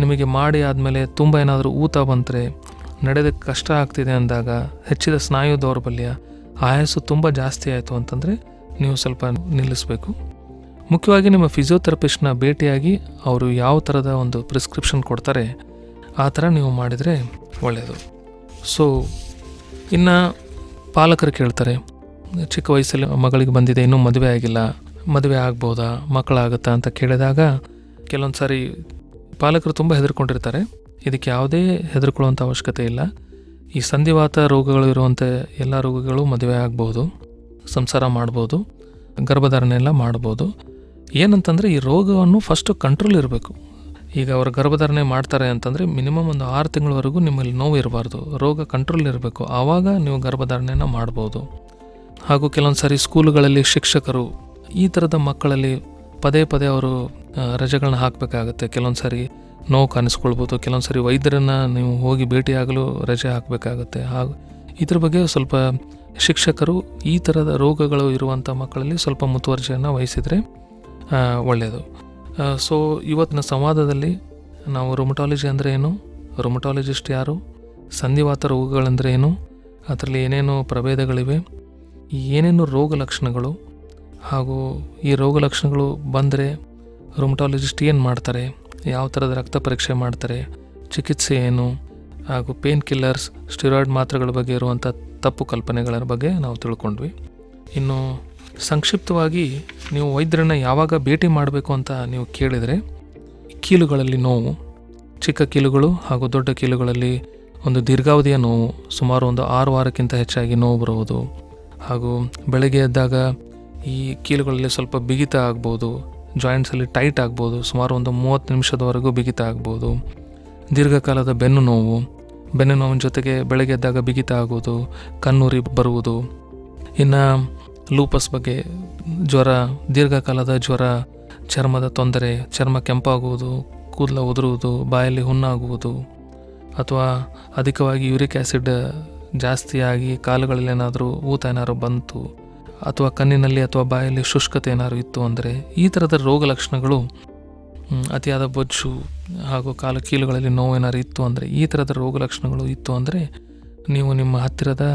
ನಿಮಗೆ ಮಾಡಿ ಆದಮೇಲೆ ತುಂಬ ಏನಾದರೂ ಊತ ಬಂದರೆ ನಡೆಯೋದಕ್ಕೆ ಕಷ್ಟ ಆಗ್ತಿದೆ ಅಂದಾಗ ಹೆಚ್ಚಿದ ಸ್ನಾಯು ದೌರ್ಬಲ್ಯ, ಆಯಾಸು ತುಂಬ ಜಾಸ್ತಿ ಆಯಿತು ಅಂತಂದರೆ ನೀವು ಸ್ವಲ್ಪ ನಿಲ್ಲಿಸಬೇಕು. ಮುಖ್ಯವಾಗಿ ನಿಮ್ಮ ಫಿಸಿಯೋಥೆರಪಿಸ್ಟ್ನ ಭೇಟಿಯಾಗಿ ಅವರು ಯಾವ ಥರದ ಒಂದು ಪ್ರಿಸ್ಕ್ರಿಪ್ಷನ್ ಕೊಡ್ತಾರೆ ಆ ಥರ ನೀವು ಮಾಡಿದರೆ ಒಳ್ಳೆಯದು ಸೊ ಇನ್ನು ಪಾಲಕರು ಕೇಳ್ತಾರೆ, ಚಿಕ್ಕ ವಯಸ್ಸಲ್ಲಿ ಮಗಳಿಗೆ ಬಂದಿದೆ, ಇನ್ನೂ ಮದುವೆ ಆಗಿಲ್ಲ, ಮದುವೆ ಆಗ್ಬೋದಾ, ಮಕ್ಕಳಾಗುತ್ತಾ? ಅಂತ ಕೇಳಿದಾಗ ಕೆಲವೊಂದು ಸಾರಿ ಪಾಲಕರು ತುಂಬ ಹೆದರ್ಕೊಂಡಿರ್ತಾರೆ. ಇದಕ್ಕೆ ಯಾವುದೇ ಹೆದರ್ಕೊಳ್ಳುವಂಥ ಅವಶ್ಯಕತೆ ಇಲ್ಲ. ಈ ಸಂಧಿವಾತ ರೋಗಗಳು ಇರುವಂಥ ಎಲ್ಲ ರೋಗಗಳು ಮದುವೆ ಆಗ್ಬೋದು, ಸಂಸಾರ ಮಾಡ್ಬೋದು, ಗರ್ಭಧಾರಣೆ ಎಲ್ಲ ಮಾಡ್ಬೋದು. ಏನಂತಂದರೆ ಈ ರೋಗವನ್ನು ಫಸ್ಟು ಕಂಟ್ರೋಲ್ ಇರಬೇಕು. ಈಗ ಅವರು ಗರ್ಭಧಾರಣೆ ಮಾಡ್ತಾರೆ ಅಂತಂದರೆ ಮಿನಿಮಮ್ ಒಂದು ಆರು ತಿಂಗಳವರೆಗೂ ನಿಮ್ಮಲ್ಲಿ ನೋವು ಇರಬಾರ್ದು, ರೋಗ ಕಂಟ್ರೋಲ್ ಇರಬೇಕು. ಆವಾಗ ನೀವು ಗರ್ಭಧಾರಣೆನ ಮಾಡ್ಬೋದು. ಹಾಗೂ ಕೆಲವೊಂದು ಸಾರಿ ಸ್ಕೂಲುಗಳಲ್ಲಿ ಶಿಕ್ಷಕರು ಈ ಥರದ ಮಕ್ಕಳಲ್ಲಿ ಪದೇ ಪದೇ ಅವರು ರಜೆಗಳನ್ನ ಹಾಕಬೇಕಾಗತ್ತೆ. ಕೆಲವೊಂದು ಸಾರಿ ನೋವು ಕಾಣಿಸ್ಕೊಳ್ಬೋದು ಕೆಲವೊಂದು ಸಾರಿ ವೈದ್ಯರನ್ನು ನೀವು ಹೋಗಿ ಭೇಟಿಯಾಗಲು ರಜೆ ಹಾಕಬೇಕಾಗತ್ತೆ. ಹಾಗೂ ಇದ್ರ ಬಗ್ಗೆ ಸ್ವಲ್ಪ ಶಿಕ್ಷಕರು ಈ ಥರದ ರೋಗಗಳು ಇರುವಂಥ ಮಕ್ಕಳಲ್ಲಿ ಸ್ವಲ್ಪ ಮುತುವರ್ಜಿಯನ್ನು ವಹಿಸಿದರೆ ಒಳ್ಳೆಯದು ಸೊ ಇವತ್ತಿನ ಸಂವಾದದಲ್ಲಿ ನಾವು ರೊಮಟಾಲಜಿ ಅಂದರೆ ಏನು? ರೊಮಟಾಲಜಿಸ್ಟ್ ಯಾರು? ಸಂಧಿವಾತ ರೋಗಗಳಂದರೆ ಏನು? ಅದರಲ್ಲಿ ಏನೇನು ಪ್ರಭೇದಗಳಿವೆ? ಏನೇನು ರೋಗ ಲಕ್ಷಣಗಳು? ಹಾಗೂ ಈ ರೋಗ ಲಕ್ಷಣಗಳು ಬಂದರೆ ರೊಮಟಾಲಜಿಸ್ಟ್ ಏನು ಮಾಡ್ತಾರೆ? ಯಾವ ಥರದ ರಕ್ತ ಪರೀಕ್ಷೆ ಮಾಡ್ತಾರೆ? ಚಿಕಿತ್ಸೆ ಏನು? ಹಾಗೂ ಪೇನ್ ಕಿಲ್ಲರ್ಸ್ ಸ್ಟಿರಾಯ್ಡ್ ಮಾತ್ರೆಗಳ ಬಗ್ಗೆ ಇರುವಂಥ ತಪ್ಪು ಕಲ್ಪನೆಗಳ ಬಗ್ಗೆ ನಾವು ತಿಳ್ಕೊಂಡ್ವಿ. ಇನ್ನು ಸಂಕ್ಷಿಪ್ತವಾಗಿ ನೀವು ವೈದ್ಯರನ್ನ ಯಾವಾಗ ಭೇಟಿ ಮಾಡಬೇಕು ಅಂತ ನೀವು ಕೇಳಿದರೆ, ಕೀಲುಗಳಲ್ಲಿ ನೋವು, ಚಿಕ್ಕ ಕೀಲುಗಳು ಹಾಗೂ ದೊಡ್ಡ ಕೀಲುಗಳಲ್ಲಿ ಒಂದು ದೀರ್ಘಾವಧಿಯ ನೋವು, ಸುಮಾರು ಒಂದು ಆರು ವಾರಕ್ಕಿಂತ ಹೆಚ್ಚಾಗಿ ನೋವು ಬರುವುದು. ಹಾಗೂ ಬೆಳಗ್ಗೆ ಎದ್ದಾಗ ಈ ಕೀಲುಗಳಲ್ಲಿ ಸ್ವಲ್ಪ ಬಿಗಿತ ಆಗ್ಬೋದು ಜಾಯಿಂಟ್ಸಲ್ಲಿ ಟೈಟ್ ಆಗ್ಬೋದು, ಸುಮಾರು ಒಂದು ಮೂವತ್ತು ನಿಮಿಷದವರೆಗೂ ಬಿಗಿತ ಆಗ್ಬೋದು. ದೀರ್ಘಕಾಲದ ಬೆನ್ನು ನೋವು, ಬೆನ್ನು ನೋವಿನ ಜೊತೆಗೆ ಬೆಳಗ್ಗೆ ಎದ್ದಾಗ ಬಿಗಿತ ಆಗೋದು, ಕಣ್ಣುರಿ ಬರುವುದು. ಇನ್ನು ಲೂಪಸ್ ಬಗ್ಗೆ ಜ್ವರ, ದೀರ್ಘಕಾಲದ ಜ್ವರ, ಚರ್ಮದ ತೊಂದರೆ, ಚರ್ಮ ಕೆಂಪಾಗುವುದು, ಕೂದಲ ಉದುರುವುದು, ಬಾಯಲ್ಲಿ ಹುಣ್ಣಾಗುವುದು, ಅಥವಾ ಅಧಿಕವಾಗಿ ಯೂರಿಕ್ ಆ್ಯಸಿಡ್ ಜಾಸ್ತಿಯಾಗಿ ಕಾಲುಗಳಲ್ಲಿ ಏನಾದರೂ ಊತ ಏನಾದ್ರು ಬಂತು, ಅಥವಾ ಕಣ್ಣಿನಲ್ಲಿ ಅಥವಾ ಬಾಯಲ್ಲಿ ಶುಷ್ಕತೆ ಏನಾದ್ರು ಇತ್ತು ಅಂದರೆ ಈ ಥರದ ರೋಗ ಲಕ್ಷಣಗಳು ಅತಿಯಾದ ಬೊಜ್ಜು ಹಾಗೂ ಕಾಲು ಕೀಲುಗಳಲ್ಲಿ ನೋವು ಏನಾದ್ರು ಇತ್ತು ಅಂದರೆ ಈ ಥರದ ರೋಗ ಲಕ್ಷಣಗಳು ಇತ್ತು ಅಂದರೆ ನೀವು ನಿಮ್ಮ ಹತ್ತಿರದ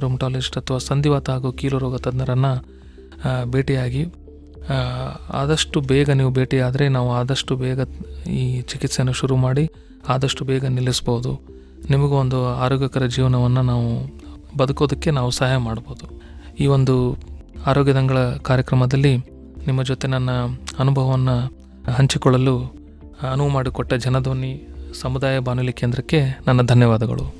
ರೊಮಟಾಲಜಿಸ್ಟ್ ಅಥವಾ ಸಂಧಿವಾತ ಹಾಗೂ ಕೀಲು ರೋಗ ತಜ್ಞರನ್ನು ಭೇಟಿಯಾಗಿ ಆದಷ್ಟು ಬೇಗ ನೀವು ಭೇಟಿಯಾದರೆ ನಾವು ಆದಷ್ಟು ಬೇಗ ಈ ಚಿಕಿತ್ಸೆಯನ್ನು ಶುರು ಮಾಡಿ ಆದಷ್ಟು ಬೇಗ ನಿಲ್ಲಿಸ್ಬೋದು. ನಿಮಗೂ ಒಂದು ಆರೋಗ್ಯಕರ ಜೀವನವನ್ನು ನಾವು ಬದುಕೋದಕ್ಕೆ ನಾವು ಸಹಾಯ ಮಾಡ್ಬೋದು. ಈ ಒಂದು ಆರೋಗ್ಯದಂಗಳ ಕಾರ್ಯಕ್ರಮದಲ್ಲಿ ನಿಮ್ಮ ಜೊತೆ ನನ್ನ ಅನುಭವವನ್ನು ಹಂಚಿಕೊಳ್ಳಲು ಅನುವು ಮಾಡಿಕೊಟ್ಟ ಜನಧ್ವನಿ ಸಮುದಾಯ ಬಾನುಲಿ ಕೇಂದ್ರಕ್ಕೆ ನನ್ನ ಧನ್ಯವಾದಗಳು.